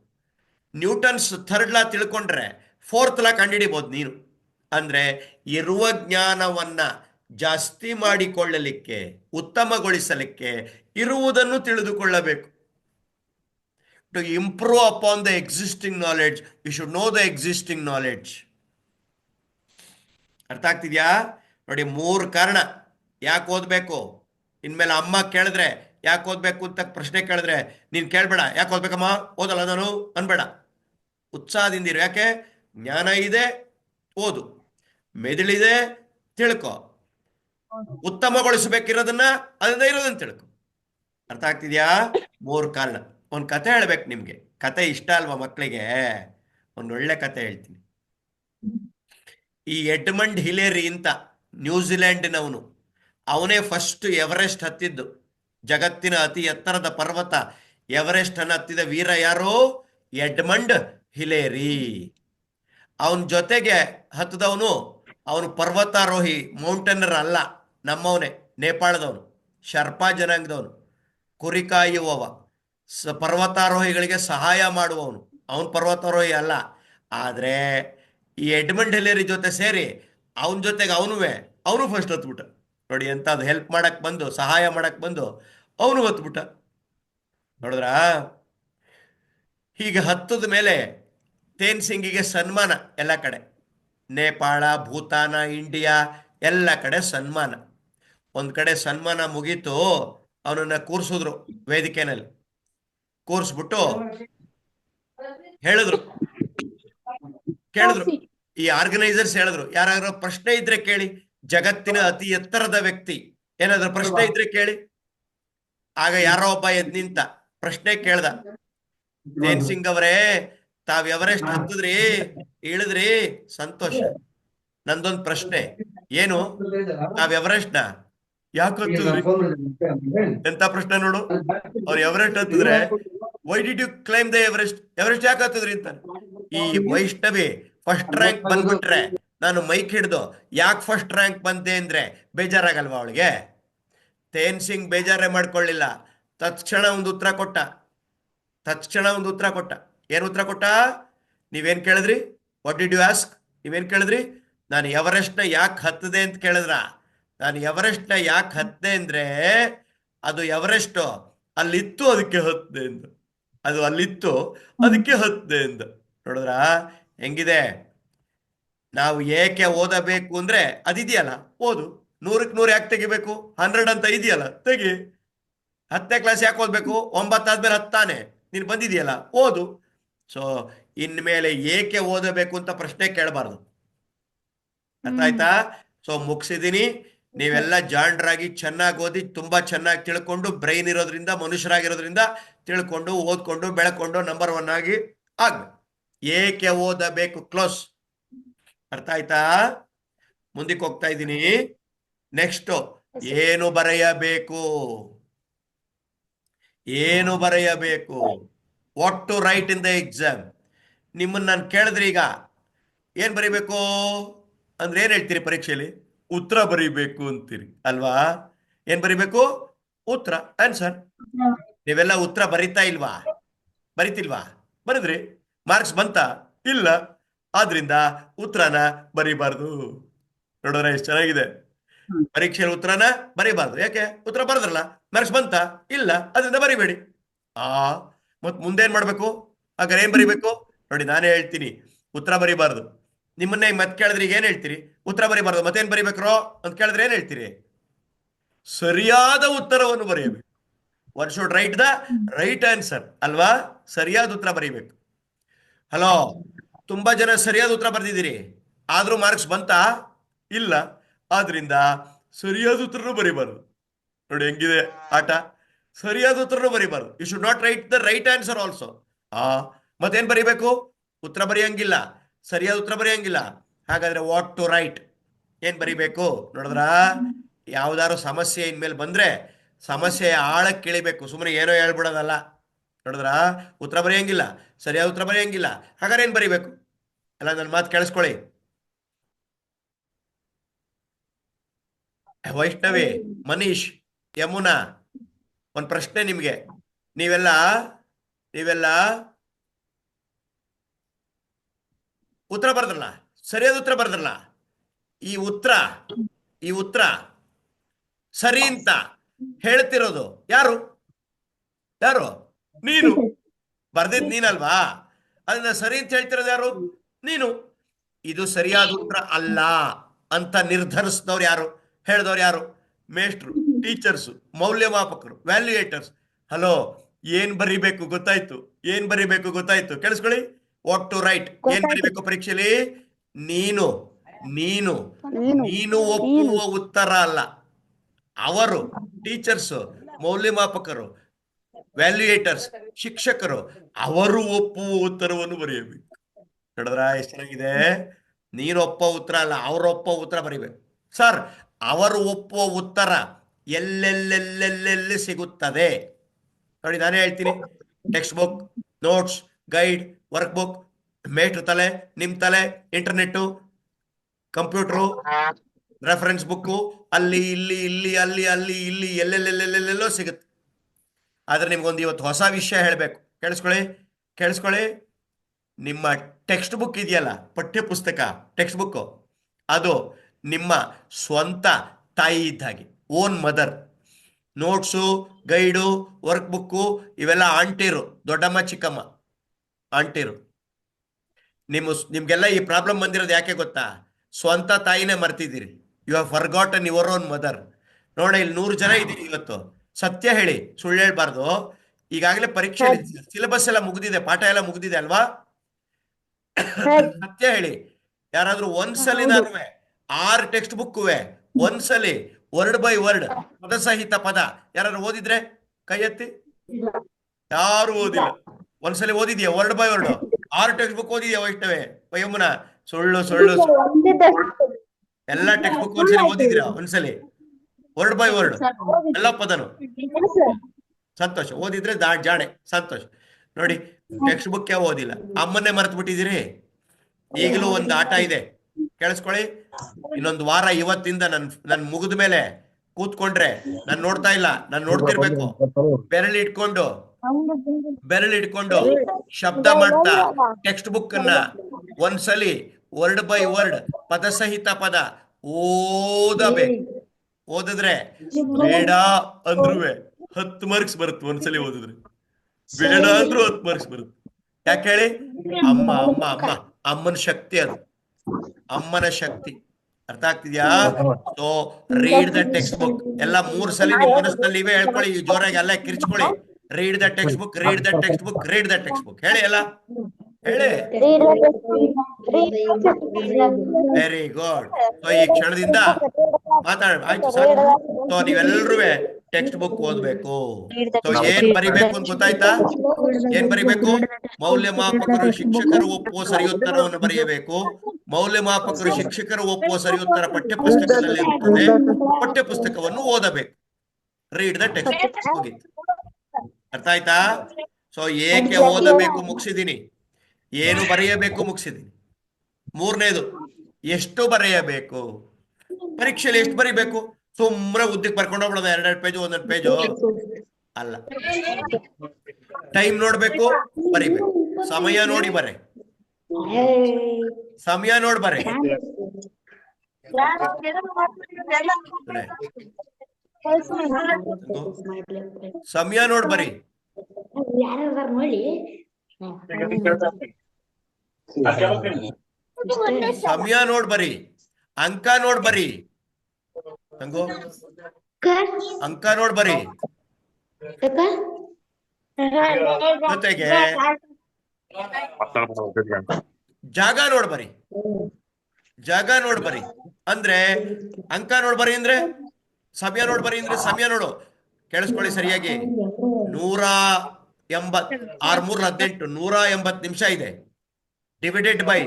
ನ್ಯೂಟನ್ಸ್ ಥರ್ಡ್ ಲಾ ತಿಳ್ಕೊಂಡ್ರೆ ಫೋರ್ತ್ ಲಾ ಕಂಡುಹಿಡಿಬೋದು ನೀನು. ಅಂದರೆ ಇರುವ ಜ್ಞಾನವನ್ನು ಜಾಸ್ತಿ ಮಾಡಿಕೊಳ್ಳಲಿಕ್ಕೆ, ಉತ್ತಮಗೊಳಿಸಲಿಕ್ಕೆ ಇರುವುದನ್ನು ತಿಳಿದುಕೊಳ್ಳಬೇಕು. To improve upon the existing knowledge you should know the existing knowledge ಅರ್ಥ ಆಗ್ತಿದ್ಯಾ? ನೋಡಿ ಮೂರು ಕಾರಣ. ಯಾಕೆ ಓದಬೇಕು? ಇನ್ಮೇಲೆ ಅಮ್ಮ ಕೇಳಿದ್ರೆ ಯಾಕೆ ಓದ್ಬೇಕು ಅಂತ ಪ್ರಶ್ನೆ ಕೇಳಿದ್ರೆ ನೀನು ಕೇಳಬೇಡ. ಯಾಕೆ ಓದ್ಬೇಕಮ್ಮ? ಓದಲ್ಲ ನಾನು? ಅನ್ಬೇಡ. ಉತ್ಸಾಹದಿಂದಿರು ಯಾಕೆ? ಜ್ಞಾನ ಇದೆ ಓದು. ಮೆದುಳಿದೆ ತಿಳ್ಕೊ. ಉತ್ತಮಗೊಳಿಸಬೇಕಿರೋದನ್ನ ಅದನ್ನ ಇರೋದನ್ನ ತಿಳ್ಕೊ. ಅರ್ಥ ಆಗ್ತಿದ್ಯಾ? ಮೂರು ಕಾರಣ. ಒಂದು ಕತೆ ಹೇಳ್ಬೇಕು ನಿಮ್ಗೆ. ಕತೆ ಇಷ್ಟ ಅಲ್ವಾ ಮಕ್ಕಳಿಗೆ ಒಂದು ಒಳ್ಳೆ ಕತೆ ಹೇಳ್ತೀನಿ. ಈ ಎಡ್ಮಂಡ್ ಹಿಲೇರಿ ಅಂತ ನ್ಯೂಜಿಲೆಂಡ್ನವನು ಅವನೇ ಫಸ್ಟ್ ಎವರೆಸ್ಟ್ ಹತ್ತಿದ್ದು. ಜಗತ್ತಿನ ಅತಿ ಎತ್ತರದ ಪರ್ವತ ಎವರೆಸ್ಟ್ ಅನ್ನು ಹತ್ತಿದ ವೀರ ಯಾರು? Edmund Hillary. ಅವನ ಜೊತೆಗೆ ಹತ್ತದವನು, ಅವನು ಪರ್ವತಾರೋಹಿ ಮೌಂಟೇನರ್ ಅಲ್ಲ, ನಮ್ಮವನೇ, ನೇಪಾಳದವನು, ಶರ್ಪಾ ಜನಾಂಗದವನು ಕುರಿಕಾಯುವವ ಸ ಪರ್ವತಾರೋಹಿಗಳಿಗೆ ಸಹಾಯ ಮಾಡುವವನು. ಅವನು ಪರ್ವತಾರೋಹಿ ಅಲ್ಲ, ಆದರೆ ಈ ಎಡ್ಮಂಡ್ ಹೆಲೇರಿ ಜೊತೆ ಸೇರಿ ಅವನ ಜೊತೆಗೆ ಅವನುವೆ ಅವನು ಫಸ್ಟ್ ಹತ್ಬಿಟ್ಟ. ನೋಡಿ ಎಂಥದ್ದು ಹೆಲ್ಪ್ ಮಾಡಕ್ ಬಂದು ಸಹಾಯ ಮಾಡಕ್ ಬಂದು ಅವನು ಹತ್ಬಿಟ್ಟ. ನೋಡಿದ್ರಾ? ಹೀಗೆ ಹತ್ತದ ಮೇಲೆ ತೇನ್ ಸಿಂಗಿಗೆ ಸನ್ಮಾನ ಎಲ್ಲ ಕಡೆ. ನೇಪಾಳ ಭೂತಾನ ಇಂಡಿಯಾ ಎಲ್ಲ ಕಡೆ ಸನ್ಮಾನ. ಒಂದ್ ಕಡೆ ಸನ್ಮಾನ ಮುಗೀತು ಅವನನ್ನ ಕೂರ್ಸಿದ್ರು ವೇದಿಕೆನಲ್ಲಿ. ಕೂರ್ಸ್ಬಿಟ್ಟು ಹೇಳಿದ್ರು. ಕೇಳಿದ್ರು. ಈ ಆರ್ಗನೈಸರ್ಸ್ ಹೇಳಿದ್ರು, ಯಾರಾದ್ರೂ ಪ್ರಶ್ನೆ ಇದ್ರೆ ಕೇಳಿ, ಜಗತ್ತಿನ ಅತಿ ಎತ್ತರದ ವ್ಯಕ್ತಿ, ಏನಾದ್ರೂ ಪ್ರಶ್ನೆ ಇದ್ರೆ ಕೇಳಿ. ಆಗ ಯಾರೋ ಒಬ್ಬ ಎದ್ ನಿಂತ ಪ್ರಶ್ನೆ ಕೇಳ್ದ, ಜೈನ್ ಸಿಂಗ್ ಅವರೇ, ತಾವ್ ಎವರೆಸ್ಟ್ ಹತ್ತದ್ರಿ, ಇಳಿದ್ರಿ, ಸಂತೋಷ. ನಂದೊಂದ್ ಪ್ರಶ್ನೆ, ಏನು? ತಾವ್ ಎವರೆಸ್ಟ್ ಯಾಕೆ ಎಂತ ಪ್ರಶ್ನೆ ನೋಡು? ಅವ್ರು ಎವರೆಸ್ಟ್ ಹತ್ತಿದ್ರೆ why did you climb the Everest Everest ಯಾಕೆ ಹತ್ತದ್ರಿ? ಅಂತ ಈ ವೈಷ್ಣವಿ ಫಸ್ಟ್ ರ್ಯಾಂಕ್ ಬಂದ್ಬಿಟ್ರೆ ನಾನು ಮೈಕ್ ಹಿಡ್ದು ಯಾಕೆ ಫಸ್ಟ್ ರ್ಯಾಂಕ್ ಬಂದೆ ಅಂದ್ರೆ ಬೇಜಾರಾಗಲ್ವಾ ಅವಳಿಗೆ? ತೇನ್ ಸಿಂಗ್ ಬೇಜಾರೇ ಮಾಡ್ಕೊಳ್ಳಿಲ್ಲ. ತತ್ಕ್ಷಣ ಒಂದು ಉತ್ತರ ಕೊಟ್ಟ. ತತ್ಕ್ಷಣ ಒಂದು ಉತ್ತರ ಕೊಟ್ಟ. ಏನ್ ಉತ್ತರ ಕೊಟ್ಟ? ನೀವೇನ್ ಕೇಳಿದ್ರಿ? ವಾಟ್ ಡಿಡ್ ಯು ಆಸ್ಕ್ ನೀವೇನ್ ಕೇಳಿದ್ರಿ? ನಾನು ಎವರೆಸ್ಟ್ನ ಯಾಕೆ ಹತ್ತದೆ ಅಂತ ಕೇಳಿದ್ರ? ನಾನು ಎವರೆಸ್ಟ್ನ ಯಾಕೆ ಹತ್ತದೆ ಅಂದ್ರೆ ಅದು ಎವರೆಸ್ಟ್ ಅಲ್ಲಿತ್ತು ಅದಕ್ಕೆ ಹತ್ತದೆ ಎಂದು ಅದು ಅಲ್ಲಿತ್ತು ಅದಕ್ಕೆ ಹತ್ತದೆ ಎಂದು ನೋಡಿದ್ರ? ಹೆಂಗಿದೆ? ನಾವು ಏಕೆ ಓದಬೇಕು ಅಂದ್ರೆ ಅದಿದೆಯಲ್ಲ, ಓದು. ನೂರಕ್ಕೆ ನೂರು ಯಾಕೆ ತೆಗಿಬೇಕು? ಹಂಡ್ರೆಡ್ ಅಂತ ಇದೆಯಲ್ಲ, ತೆಗಿ. ಹತ್ತನೇ ಕ್ಲಾಸ್ ಯಾಕೆ ಓದ್ಬೇಕು? ಒಂಬತ್ತಾದ್ಮೇಲೆ ಹತ್ತಾನೆ ನೀನು ಬಂದಿದೆಯಲ್ಲ, ಓದು. ಸೊ ಇನ್ಮೇಲೆ ಏಕೆ ಓದಬೇಕು ಅಂತ ಪ್ರಶ್ನೆ ಕೇಳಬಾರ್ದು. ಅರ್ಥ ಆಯ್ತಾ ಸೊ ಮುಗಿಸಿದೀನಿ. ನೀವೆಲ್ಲ ಜಾಂಡ್ರಾಗಿ ಚೆನ್ನಾಗಿ ಓದಿ, ತುಂಬಾ ಚೆನ್ನಾಗಿ ತಿಳ್ಕೊಂಡು ಬ್ರೈನ್ ಇರೋದ್ರಿಂದ, ಮನುಷ್ಯರಾಗಿರೋದ್ರಿಂದ ತಿಳ್ಕೊಂಡು, ಓದ್ಕೊಂಡು, ಬೆಳ್ಕೊಂಡು ನಂಬರ್ ಒನ್ ಆಗಿ ಆಗ್ಬೇಕು. ಏಕೆ ಓದಬೇಕು? ಕ್ಲೋಸ್. ಅರ್ಥ ಆಯ್ತಾ? ಮುಂದಕ್ಕೆ ಹೋಗ್ತಾ ಇದ್ದೀನಿ. ನೆಕ್ಸ್ಟ್. ಏನು ಬರೆಯಬೇಕು? ಏನು ಬರೆಯಬೇಕು? What to write in the exam ನಿಮ್ಮನ್ನ ನಾನು ಕೇಳಿದ್ರೆ ಈಗ ಏನ್ ಬರಿಬೇಕು? ಅಂದ್ರೆ ಏನ್ ಹೇಳ್ತೀರಿ ಪರೀಕ್ಷೆಯಲ್ಲಿ? ಉತ್ತರ ಬರೀಬೇಕು ಅಂತೀರಿ ಅಲ್ವಾ? ಏನ್ ಬರಿಬೇಕು? ಉತ್ತರ ಆನ್ಸರ್ ನೀವೆಲ್ಲ ಉತ್ತರ ಬರಿತಾ ಇಲ್ವಾ? ಬರಿತಿಲ್ವಾ? ಬರೆದ್ರಿ. ಮಾರ್ಕ್ಸ್ ಬಂತ? ಇಲ್ಲ. ಆದ್ರಿಂದ ಉತ್ತರನ ಬರೀಬಾರ್ದು. ನೋಡೋಣ ಎಷ್ಟು ಚೆನ್ನಾಗಿದೆ. ಪರೀಕ್ಷೆಯಲ್ಲಿ ಉತ್ತರನ ಬರೀಬಾರ್ದು. ಯಾಕೆ? ಉತ್ತರ ಬರದ್ರಲ್ಲ. ಮಾರ್ಕ್ಸ್ ಬಂತ? ಇಲ್ಲ. ಅದರಿಂದ ಬರಿಬೇಡಿ. ಆ ಮತ್ ಮುಂದೆ ಏನ್ ಮಾಡ್ಬೇಕು? ಹಾಗಾದ್ರೆ ಏನ್ ಬರಿಬೇಕು? ನೋಡಿ ನಾನೇ ಹೇಳ್ತೀನಿ. ಉತ್ತರ ಬರೀಬಾರ್ದು. ನಿಮ್ಮನ್ನೇ ಮತ್ ಕೇಳಿದ್ರೆ ಈಗ ಏನ್ ಹೇಳ್ತೀರಿ? ಉತ್ತರ ಬರೀಬಾರ್ದು. ಮತ್ತೇನ್ ಬರಿಬೇಕ್ರೋ? ಅಂತ ಕೇಳಿದ್ರೆ ಏನ್ ಹೇಳ್ತೀರಿ? ಸರಿಯಾದ ಉತ್ತರವನ್ನು ಬರೆಯಬೇಕು. ವರ್ಷ should write the right answer. ಅಲ್ವಾ? ಸರಿಯಾದ ಉತ್ತರ ಬರೀಬೇಕು. ಹಲೋ, ತುಂಬಾ ಜನ ಸರಿಯಾದ ಉತ್ತರ ಬರ್ದಿದ್ದೀರಿ. ಆದ್ರೂ ಮಾರ್ಕ್ಸ್ ಬಂತಾ? ಇಲ್ಲ. ಆದ್ರಿಂದ ಸರಿಯಾದ ಉತ್ತರನೂ ಬರೀಬಾರ್ದು. ನೋಡಿ ಹೆಂಗಿದೆ ಆಟ. ಸರಿಯಾದ ಉತ್ತರನೂ ಬರೀಬಾರ್ದು. You should not write the right answer also ಆ, ಮತ್ತೇನ್ ಬರೀಬೇಕು? ಉತ್ತರ ಬರೆಯಂಗಿಲ್ಲ. ಸರಿಯಾದ ಉತ್ತರ ಬರೆಯಂಗಿಲ್ಲ. ಹಾಗಾದ್ರೆ ವಾಟ್ ಟು ರೈಟ್ ಏನ್ ಬರಿಬೇಕು? ನೋಡಿದ್ರ? ಯಾವ್ದಾರು ಸಮಸ್ಯೆ ಇನ್ಮೇಲೆ ಬಂದ್ರೆ ಸಮಸ್ಯೆ ಆಳಕ್ಕೆ ಕೇಳಿಬೇಕು. ಸುಮ್ಮನೆ ಏನೋ ಹೇಳ್ಬಿಡೋದಲ್ಲ. ನೋಡಿದ್ರ? ಉತ್ತರ ಬರೆಯಂಗಿಲ್ಲ. ಸರಿಯಾದ ಉತ್ತರ ಬರೆಯಂಗಿಲ್ಲ. ಹಾಗಾದ್ರೆ ಏನ್ ಬರಿಬೇಕು? ಅಲ್ಲ ನನ್ನ ಮಾತು ಕೇಳಿಸ್ಕೊಳ್ಳಿ. ವೈಷ್ಣವಿ, ಮನೀಶ್, ಯಮುನಾ, ಒಂದ್ ಪ್ರಶ್ನೆ ನಿಮ್ಗೆ. ನೀವೆಲ್ಲ ನೀವೆಲ್ಲ ಉತ್ತರ ಬರ್ದ್ರಲ್ಲ? ಸರಿಯಾದ ಉತ್ತರ ಬರ್ದ್ರಲ್ಲ? ಈ ಉತ್ತರ ಈ ಉತ್ತರ ಸರಿ ಅಂತ ಹೇಳ್ತಿರೋದು ಯಾರು? ಯಾರು? ನೀನು. [LAUGHS] ಬರ್ದಿದ್ ನೀನಲ್ವಾ? ಅದನ್ನ ಸರಿ ಅಂತ ಹೇಳ್ತಿರೋದು ಯಾರು? ನೀನು. ಇದು ಸರಿಯಾದ ಉತ್ತರ ಅಲ್ಲ ಅಂತ ನಿರ್ಧರಿಸಿದವ್ರು ಯಾರು? ಹೇಳಿದವ್ರು ಯಾರು? ಮೇಷ್ಟ್ರು ಟೀಚರ್ಸು ಮೌಲ್ಯಮಾಪಕರು ವ್ಯಾಲ್ಯೂಯೇಟರ್ಸ್. ಹಲೋ ಏನ್ ಬರಿಬೇಕು ಗೊತ್ತಾಯ್ತು? ಏನ್ ಬರಿಬೇಕು ಗೊತ್ತಾಯ್ತು? ಕೇಳಿಸ್ಕೊಳ್ಳಿ. What to write? ಏನ್ ಬರಿಬೇಕು ಪರೀಕ್ಷೆಲಿ? ನೀನು. ನೀನು. ನೀನು. ಒಪ್ಪುವ ಉತ್ತರ ಅಲ್ಲ. ಅವರು ಟೀಚರ್ಸ್ ಮೌಲ್ಯಮಾಪಕರು ವ್ಯಾಲ್ಯೂಯೇಟರ್ಸ್ ಶಿಕ್ಷಕರು, ಅವರು ಒಪ್ಪುವ ಉತ್ತರವನ್ನು ಬರೆಯಬೇಕು. ನೋಡಿದ್ರ ಎಷ್ಟು ಚೆನ್ನಾಗಿದೆ ನೀನೊಪ್ಪ ಉತ್ತರ ಅಲ್ಲ, ಅವರು ಒಪ್ಪ ಉತ್ತರ ಬರಿಬೇಕು. ಸರ್, ಅವರು ಒಪ್ಪುವ ಉತ್ತರ ಎಲ್ಲೆಲ್ಲೆಲ್ಲೆಲ್ಲೆಲ್ಲಿ ಸಿಗುತ್ತದೆ? ನೋಡಿ, ನಾನೇ ಹೇಳ್ತೀನಿ. Text book notes guide work book ಮೇಟ್ರ್ ತಲೆ, ನಿಮ್ ತಲೆ ಇಂಟರ್ನೆಟ್ಟು ಕಂಪ್ಯೂಟ್ರು ರೆಫರೆನ್ಸ್ ಬುಕ್ಕು ಅಲ್ಲಿ, ಇಲ್ಲಿ ಇಲ್ಲಿ, ಅಲ್ಲಿ ಅಲ್ಲಿ ಇಲ್ಲಿ ಎಲ್ಲೆಲ್ಲೆಲ್ಲೆಲ್ಲೆಲ್ಲೋ ಸಿಗುತ್ತೆ. ಆದ್ರೆ ನಿಮ್ಗೊಂದು ಇವತ್ತು ಹೊಸ ವಿಷಯ ಹೇಳಬೇಕು. ಕೇಳಿಸ್ಕೊಳ್ಳಿ ಕೇಳಿಸ್ಕೊಳ್ಳಿ. ನಿಮ್ಮ ಟೆಕ್ಸ್ಟ್ ಬುಕ್ ಇದೆಯಲ್ಲ ಪಠ್ಯ ಪುಸ್ತಕ ಟೆಕ್ಸ್ಟ್ ಬುಕ್ ಅದು ನಿಮ್ಮ ಸ್ವಂತ ತಾಯಿ ಇದ್ದಾಗೆ own mother notes guide workbook ಇವೆಲ್ಲ ಆಂಟಿರು, ದೊಡ್ಡಮ್ಮ, ಚಿಕ್ಕಮ್ಮ. ಆಂಟಿರು. ನಿಮ್ಮ ನಿಮಗೆಲ್ಲ ಈ ಪ್ರಾಬ್ಲಮ್ ಬಂದಿರೋದು ಯಾಕೆ ಗೊತ್ತಾ? ಸ್ವಂತ ತಾಯಿನೇ ಮರ್ತಿದ್ದೀರಿ. You have forgotten your own mother ನೋಡ, ಇಲ್ಲಿ ನೂರು ಜನ ಇದ್ದೀರಿ ಇವತ್ತು. ಸತ್ಯ ಹೇಳಿ ಸುಳ್ಳು ಹೇಳ್ಬಾರ್ದು. ಈಗಾಗಲೇ ಪರೀಕ್ಷೆ ಸಿಲೆಬಸ್ ಎಲ್ಲ ಮುಗ್ದಿದೆ ಪಾಠ ಎಲ್ಲ ಮುಗ್ದಿದೆ ಅಲ್ವಾ? ಸತ್ಯ ಹೇಳಿ. ಯಾರಾದ್ರೂ ಒಂದ್ಸಲಿ ನಾನು ಆರ್ ಟೆಕ್ಸ್ಟ್ ಬುಕ್ ಒಂದ್ಸಲಿ ವರ್ಡ್ ಬೈ ವರ್ಡ್ ಪದ ಸಹಿತ ಪದ. ಯಾರಾದ್ರೂ ಓದಿದ್ರೆ ಕೈ ಎತ್ತಿ ಯಾರು ಓದಿಲ್ಲ. ಒಂದ್ಸಲಿ ಓದಿದ್ಯಾ? ವರ್ಡ್ ಬೈ ವರ್ಡ್ ಆರು ಟೆಕ್ಸ್ಟ್ ಬುಕ್ ಓದಿದ್ಯಾ ವೈಷ್ಣವೆ? ವಯಮ್ಮನ? ಸುಳ್ಳು ಸುಳ್ಳು ಸುಳ್ಳು. ಎಲ್ಲ ಟೆಕ್ಸ್ಟ್ ಬುಕ್ ಒಂದ್ಸಲಿ ಓದಿದ್ರ ಒಂದ್ಸಲಿ. ವರ್ಡ್ ಬೈ ವರ್ಡ್ ಎಲ್ಲ ಪದನು ಸಂತೋಷ. ಓದಿದ್ರೆ ದಾ ಜಾಣೆ. ಸಂತೋಷ. ನೋಡಿ ಟೆಕ್ಸ್ಟ್ ಬುಕ್ ಯಾವ ಓದಿಲ್ಲ? ಅಮ್ಮನ್ನೇ ಮರೆತು ಬಿಟ್ಟಿದ್ದೀರಿ ಈಗಲೂ ಒಂದು ಆಟ ಇದೆ. ಕೇಳಿಸ್ಕೊಳ್ಳಿ. ಇನ್ನೊಂದು ವಾರ ಇವತ್ತಿಂದ ನನ್ ನನ್ ಮುಗಿದ ಮೇಲೆ ಕೂತ್ಕೊಂಡ್ರೆ ನಾನ್ ನೋಡ್ತಾ ಇಲ್ಲ. ನಾನ್ ನೋಡ್ತಿರ್ಬೇಕು. ಬೆರಳು ಇಟ್ಕೊಂಡು ಬೆರಳು ಇಟ್ಕೊಂಡು ಶಬ್ದ ಮಾಡ್ತಾ ಟೆಕ್ಸ್ಟ್ ಬುಕ್ ಅನ್ನ ಒಂದ್ಸಲಿ ವರ್ಡ್ ಬೈ ವರ್ಡ್ ಪದ ಸಹಿತ ಪದ ಓದಬೇಕು. ಓದಿದ್ರೆ ಬೇಡ ಅಂದ್ರೂ ಹತ್ತು ಮಾರ್ಕ್ಸ್ ಬರುತ್ತೆ ಒಂದ್ಸಲಿ ಓದಿದ್ರೆ. ಬೇಡ ಅಂದ್ರೂ ಹತ್ತು ಮಾರ್ಕ್ಸ್ ಬರುತ್ತೆ ಯಾಕೆ ಹೇಳಿ? ಅಮ್ಮ ಅಮ್ಮ ಅಮ್ಮ. ಅಮ್ಮನ ಶಕ್ತಿ ಅದು. ಅಮ್ಮನ ಶಕ್ತಿ. ಅರ್ಥ ಆಗ್ತಿದ್ಯಾ? So read the text book ಎಲ್ಲ ಮೂರ್ ಸಲ ನಿಮ್ ಮನಸ್ಸಿನಲ್ಲಿ ಇವೇ ಹೇಳ್ಕೊಳ್ಳಿ ಈ ಜೋರಾಗಿ ಎಲ್ಲ ಕಿರ್ಚ್ಕೊಳ್ಳಿ. Read the textbook read the textbook read the textbook ಹೇಳಿ ಎಲ್ಲ ಹೇಳಿ ವೆರಿ ಗುಡ್ ಸೊ ಈ ಕ್ಷಣದಿಂದ ಮಾತಾಡ ಆಯ್ತು ಸರ್ ಸೊ ನೀವೆಲ್ಲರೂ ಟೆಕ್ಸ್ಟ್ ಬುಕ್ ಓದ್ಬೇಕು. ಸೊ ಏನ್ ಬರಿಬೇಕು ಅಂತ ಗೊತ್ತಾಯ್ತಾ? ಏನ್ ಬರಿಬೇಕು? ಮೌಲ್ಯಮಾಪಕರು ಶಿಕ್ಷಕರು ಒಪ್ಪುವ ಸರಿಯುತ್ತರವನ್ನು ಬರೆಯಬೇಕು. ಮೌಲ್ಯಮಾಪಕರು ಶಿಕ್ಷಕರು ಒಪ್ಪುವ ಸರಿಯುತ್ತರ ಪಠ್ಯ ಪುಸ್ತಕದಲ್ಲಿ ಇರುತ್ತದೆ. ಪಠ್ಯ ಪುಸ್ತಕವನ್ನು ಓದಬೇಕು. ರೀಡ್ ದ ಟೆಕ್ಸ್ಟ್ ಬುಕ್ ಅರ್ಥ ಆಯ್ತಾ? ಸೊ ಏಕೆ ಓದಬೇಕು ಮುಗಿಸಿದೀನಿ? ಏನು ಬರೆಯಬೇಕು ಮುಗಿಸಿದೀನಿ? ಮೂರನೇದು ಎಷ್ಟು ಬರೆಯಬೇಕು? ಪರೀಕ್ಷೆಯಲ್ಲಿ ಎಷ್ಟು ಬರಿಬೇಕು? ಸುಮ್ಮನೆ ಉದ್ದಕ್ಕೆ ಬರ್ಕೊಂಡು ಹೋಗ್ಬಿಡೋದು ಎರಡೆರಡು ಪೇಜು ಒಂದೊಂದು ಪೇಜು ಅಲ್ಲ. ಟೈಮ್ ನೋಡ್ಬೇಕು ಬರಿಬೇಕು. ಸಮಯ ನೋಡಿ ಬರೆ. ಸಮಯ ನೋಡಿ ಬರೆ. ಸಮಯ ನೋಡಿ ಬರಿ. ಸಮಯ ನೋಡ್ ಬರಿ. ಅಂಕ ನೋಡ್ ಬರಿ. ಹಂಗೋ? ಅಂಕ ನೋಡ್ ಬರಿ ಜೊತೆಗೆ ಜಾಗ ನೋಡ್ ಬರಿ ಜಾಗ ನೋಡ್ ಬರಿ ಅಂದ್ರೆ ಅಂಕ ನೋಡ್ ಬರಿ ಅಂದ್ರೆ ಸಮಯ ನೋಡ್ ಬರಿ ಅಂದ್ರೆ ಸಮಯ ನೋಡು. ಕೇಳಿಸ್ಕೊಳ್ಳಿ ಸರಿಯಾಗಿ. ನೂರ ಎಂಬತ್ ಆರ್ ಮೂರ್ ಹದಿನೆಂಟು ನೂರ ಎಂಬತ್ ನಿಮಿಷ ಇದೆ. ಡಿವಿಡೆಡ್ ಬೈ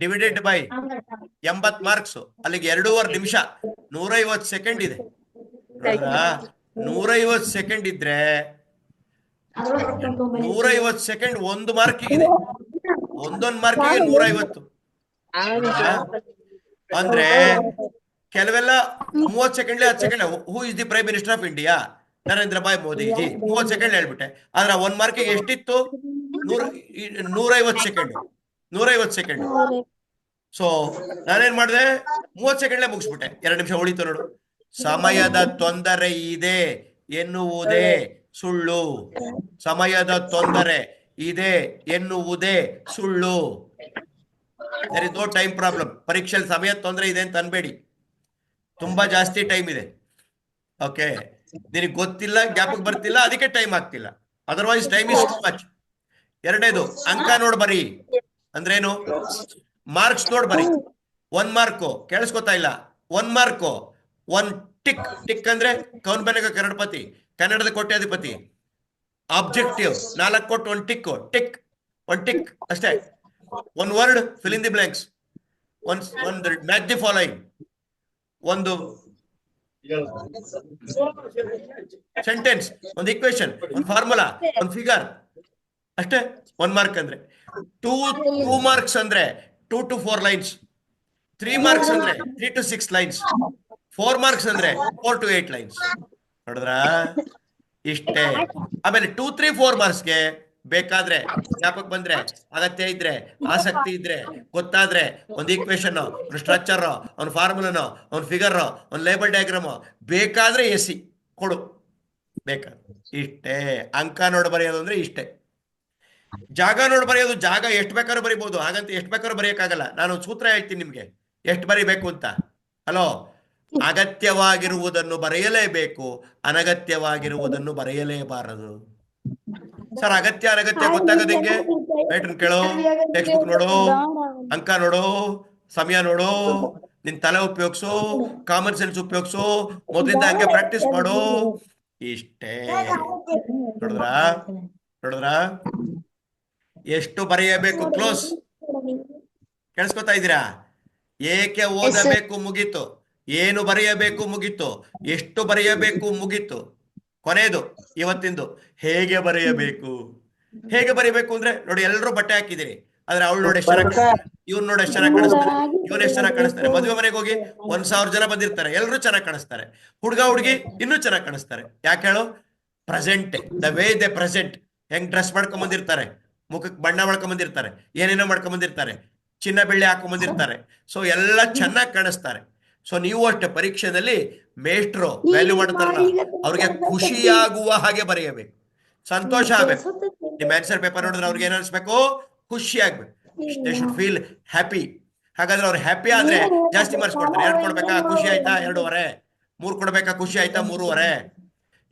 ಡಿವಿಡೆಡ್ ಬೈ ಎಂಬತ್ ಮಾರ್ಕ್ಸ್ ಅಲ್ಲಿಗೆ ಎರಡೂವರೆ ನಿಮಿಷ. ನೂರೈವತ್ ಸೆಕೆಂಡ್ ಇದೆ? ನೂರೈವತ್ ಸೆಕೆಂಡ್ ಇದ್ರೆ ನೂರೈವತ್ ಸೆಕೆಂಡ್ ಒಂದು ಮಾರ್ಕ್ ಇದೆ. ಒಂದೊಂದ್ ಮಾರ್ಕಿಗೆ ನೂರೈವತ್ತು? ಅಂದ್ರೆ ಕೆಲವೆಲ್ಲ ಮೂವತ್ ಸೆಕೆಂಡ್ ಹತ್ತು second who is the prime minister of India Narendra bhai Modiji. ಮೂವತ್ ಸೆಕೆಂಡ್ ಹೇಳ್ಬಿಟ್ಟೆ. ಆದ್ರೆ ಒಂದ್ ಮಾರ್ಕಿಗೆ ಎಷ್ಟಿತ್ತು? ನೂರ ನೂರೈವತ್ ಸೆಕೆಂಡ್ ನೂರೈವತ್ತು ಸೆಕೆಂಡ್. ಸೊ ನಾನೇನ್ ಮಾಡಿದೆ? ಮೂವತ್ ಸೆಕೆಂಡ್ಲೆ ಮುಗಿಸ್ಬಿಟ್ಟೆ. ಎರಡು ನಿಮಿಷ ಉಳಿತು ನೋಡು. ಸಮಯದ ತೊಂದರೆ ಇದೆ ಎನ್ನುವುದೇ ಸುಳ್ಳು. ಸಮಯದ ತೊಂದರೆ ಇದೆ ಎನ್ನುವುದೇ ಸುಳ್ಳು. There is no time problem ಪರೀಕ್ಷೆಯಲ್ಲಿ ಸಮಯ ತೊಂದರೆ ಇದೆ ಅಂತ ಅನ್ಬೇಡಿ. ತುಂಬಾ ಜಾಸ್ತಿ ಟೈಮ್ ಇದೆ. ಓಕೆ ನಿನಗೆ ಗೊತ್ತಿಲ್ಲ, ಜ್ಞಾಪಕ ಬರ್ತಿಲ್ಲ, ಅದಕ್ಕೆ ಟೈಮ್ ಆಗ್ತಿಲ್ಲ. Otherwise time is too much ಎರಡನೇದು, ಅಂಕ ನೋಡ್ ಬರಿ. ಅಂದ್ರೇನು? ಮಾರ್ಕ್ಸ್ ನೋಡ್ ಬರಿ ಒನ್ ಮಾರ್ಕು ಕೇಳಿಸ್ಕೊತಾ ಇಲ್ಲ. ಒನ್ ಮಾರ್ಕು ಒಂದ್ ಟಿಕ್ ಟಿಕ್ ಅಂದ್ರೆ ಕೌನ್ ಬೆನಗ ಕನ್ನಡಪತಿ, ಕನ್ನಡದ ಕೋಟ್ಯಾಧಿಪತಿ. ಆಬ್ಜೆಕ್ಟಿವ್ ನಾಲ್ಕು ಕೊಟ್ಟು one tick tick one tick ಅಷ್ಟೇ. One word fill in the blanks one ಒಂದು ಮ್ಯಾಚ್ ದಿ ಫಾಲೋಯಿಂಗ್ ಒಂದು ಸೆಂಟೆನ್ಸ್ ಒಂದು ಇಕ್ವೇಶನ್ ಒಂದು ಫಾರ್ಮುಲಾ ಒಂದು ಫಿಗರ್ ಅಷ್ಟೇ ಒನ್ ಮಾರ್ಕ್ ಅಂದ್ರೆ. ಟೂ ಟೂ ಮಾರ್ಕ್ಸ್ ಅಂದ್ರೆ two to four lines three marks ಅಂದ್ರೆ three to six lines four marks ಅಂದ್ರೆ ಫೋರ್ ಟು ಏಟ್ ಲೈನ್ಸ್ ನೋಡಿದ್ರ? ಇಷ್ಟೇ. ಆಮೇಲೆ ಟೂ ತ್ರೀ ಫೋರ್ ಮಾರ್ಕ್ಸ್ಗೆ ಬೇಕಾದ್ರೆ ಜ್ಞಾಪಕ ಬಂದ್ರೆ ಅಗತ್ಯ ಇದ್ರೆ, ಆಸಕ್ತಿ ಇದ್ರೆ, ಗೊತ್ತಾದ್ರೆ ಒಂದು ಈಕ್ವೇಶನ್ ಒಂದು ಸ್ಟ್ರಕ್ಚರ್ ಒಂದು ಫಾರ್ಮುಲನೋ ಒಂದು ಫಿಗರ್ ಒಂದು ಲೇಬಲ್ ಡಯಾಗ್ರಾಮ್ ಬೇಕಾದ್ರೆ ಎಸಿ. ಕೊಡು. ಬೇಕಾದ್ರೆ. ಇಷ್ಟೇ. ಅಂಕ ನೋಡಿ ಬರೆಯೋದು ಅಂದ್ರೆ ಇಷ್ಟೇ. ಜಾಗ ನೋಡಿ ಬರೆಯೋದು ಜಾಗ ಎಷ್ಟು ಬೇಕಾದ್ರೂ ಬರಿಬಹುದು. ಹಾಗಂತ ಎಷ್ಟು ಬೇಕಾದ್ರೂ ಬರೆಯಕ್ಕಾಗಲ್ಲ. ನಾನು ಸೂತ್ರ ಹೇಳ್ತೀನಿ ನಿಮ್ಗೆ. ಎಷ್ಟು ಬರಿಬೇಕು ಅಂತ. ಹಲೋ ಅಗತ್ಯವಾಗಿರುವುದನ್ನು ಬರೆಯಲೇಬೇಕು. ಅನಗತ್ಯವಾಗಿರುವುದನ್ನು ಬರೆಯಲೇಬಾರದು. ಸರ್ ಅಗತ್ಯ ಅನಗತ್ಯ ಗೊತ್ತಾಗದ ಹಿಂಗೆ? ಮೇಟ್ರನ್ ಕೇಳೋ. ಟೆಕ್ಸ್ಟ್ ಬುಕ್ ನೋಡು. ಅಂಕ ನೋಡು. ಸಮಯ ನೋಡು. ನಿನ್ ತಲೆ ಉಪಯೋಗಿಸು. Common sense ಉಪಯೋಗಿಸು. ಮೊದಲಿಂದ ಹಂಗೆ ಪ್ರಾಕ್ಟೀಸ್ ಮಾಡು. ಇಷ್ಟೇ. ನೋಡಿದ್ರಾ? ನೋಡಿದ್ರಾ? ಎಷ್ಟು ಬರೆಯಬೇಕು? ಕ್ಲೋಸ್. ಕೇಳಿಸ್ಕೊತಾ ಇದ್ದೀರಾ? ಏಕೆ ಓದಬೇಕು ಮುಗೀತು? ಏನು ಬರೆಯಬೇಕು ಮುಗೀತು? ಎಷ್ಟು ಬರೆಯಬೇಕು ಮುಗೀತು? ಕೊನೆಯದು, ಇವತ್ತಿಂದು. ಹೇಗೆ ಬರೆಯಬೇಕು? ಹೇಗೆ ಬರೀಬೇಕು ಅಂದ್ರೆ, ನೋಡಿ ಎಲ್ಲರೂ ಬಟ್ಟೆ ಹಾಕಿದಿರಿ ಆದ್ರೆ ಅವಳು ನೋಡಿ ಎಷ್ಟು ಚೆನ್ನಾಗಿ ಇವ್ರು ಇವ್ನು ನೋಡಿ ಎಷ್ಟು ಚೆನ್ನಾಗಿ ಕಾಣಿಸ್ತಾರೆ ಇವನ್ ಎಷ್ಟು ಚೆನ್ನಾಗಿ ಕಾಣಿಸ್ತಾರೆ ಮದುವೆ ಮನೆಗೆ ಹೋಗಿ ಒಂದ್ ಸಾವಿರ ಜನ ಬಂದಿರ್ತಾರೆ. ಎಲ್ಲರೂ ಚೆನ್ನಾಗಿ ಕಾಣಿಸ್ತಾರೆ. ಹುಡುಗ, ಹುಡುಗಿ ಇನ್ನೂ ಚೆನ್ನಾಗಿ ಕಾಣಿಸ್ತಾರೆ. ಯಾಕೆ ಹೇಳು? Present the way the present ಹೆಂಗ್ ಡ್ರೆಸ್ ಮಾಡ್ಕೊಂಡ್ ಬಂದಿರ್ತಾರೆ. ಮುಖಕ್ಕೆ ಬಣ್ಣ ಮಾಡ್ಕೊಂಡ್ ಬಂದಿರ್ತಾರೆ ಏನೇನೋ ಮಾಡ್ಕೊಂಡ್ ಬಂದಿರ್ತಾರೆ ಚಿನ್ನ ಬೆಳ್ಳಿ ಹಾಕೊಂಡ್ ಬಂದಿರ್ತಾರೆ. ಸೊ ಎಲ್ಲ ಚೆನ್ನಾಗಿ ಕಾಣಿಸ್ತಾರೆ. ಸೊ ನೀವು ಅಷ್ಟೇ ಪರೀಕ್ಷೆದಲ್ಲಿ ಮೇಷ್ಟ್ರು ವ್ಯಾಲ್ಯೂ ಮಾಡ್ತಾರಲ್ಲ ಅವ್ರಿಗೆ ಖುಷಿಯಾಗುವ ಹಾಗೆ ಬರೆಯಬೇಕು. ಸಂತೋಷ ಆಗ್ಬೇಕು. ನಿಮ್ ಆನ್ಸರ್ ಪೇಪರ್ ನೋಡಿದ್ರೆ ಅವ್ರಿಗೆ ಏನ್ ಅನ್ಸ್ಬೇಕು? ಖುಷಿ ಆಗ್ಬೇಕು. ದೇ ಶುಡ್ ಫೀಲ್ ಹ್ಯಾಪಿ ಹಾಗಾದ್ರೆ ಅವ್ರು ಹ್ಯಾಪಿ ಆದ್ರೆ ಜಾಸ್ತಿ ಮಾರ್ಕ್ಸ್ ಕೊಡ್ತಾರೆ ಎರಡು ಕೊಡ್ಬೇಕಾ? ಖುಷಿ ಆಯ್ತಾ? ಎರಡೂವರೆ. ಮೂರ್ ಕೊಡ್ಬೇಕಾ? ಖುಷಿ ಆಯ್ತಾ? ಮೂರುವರೆ.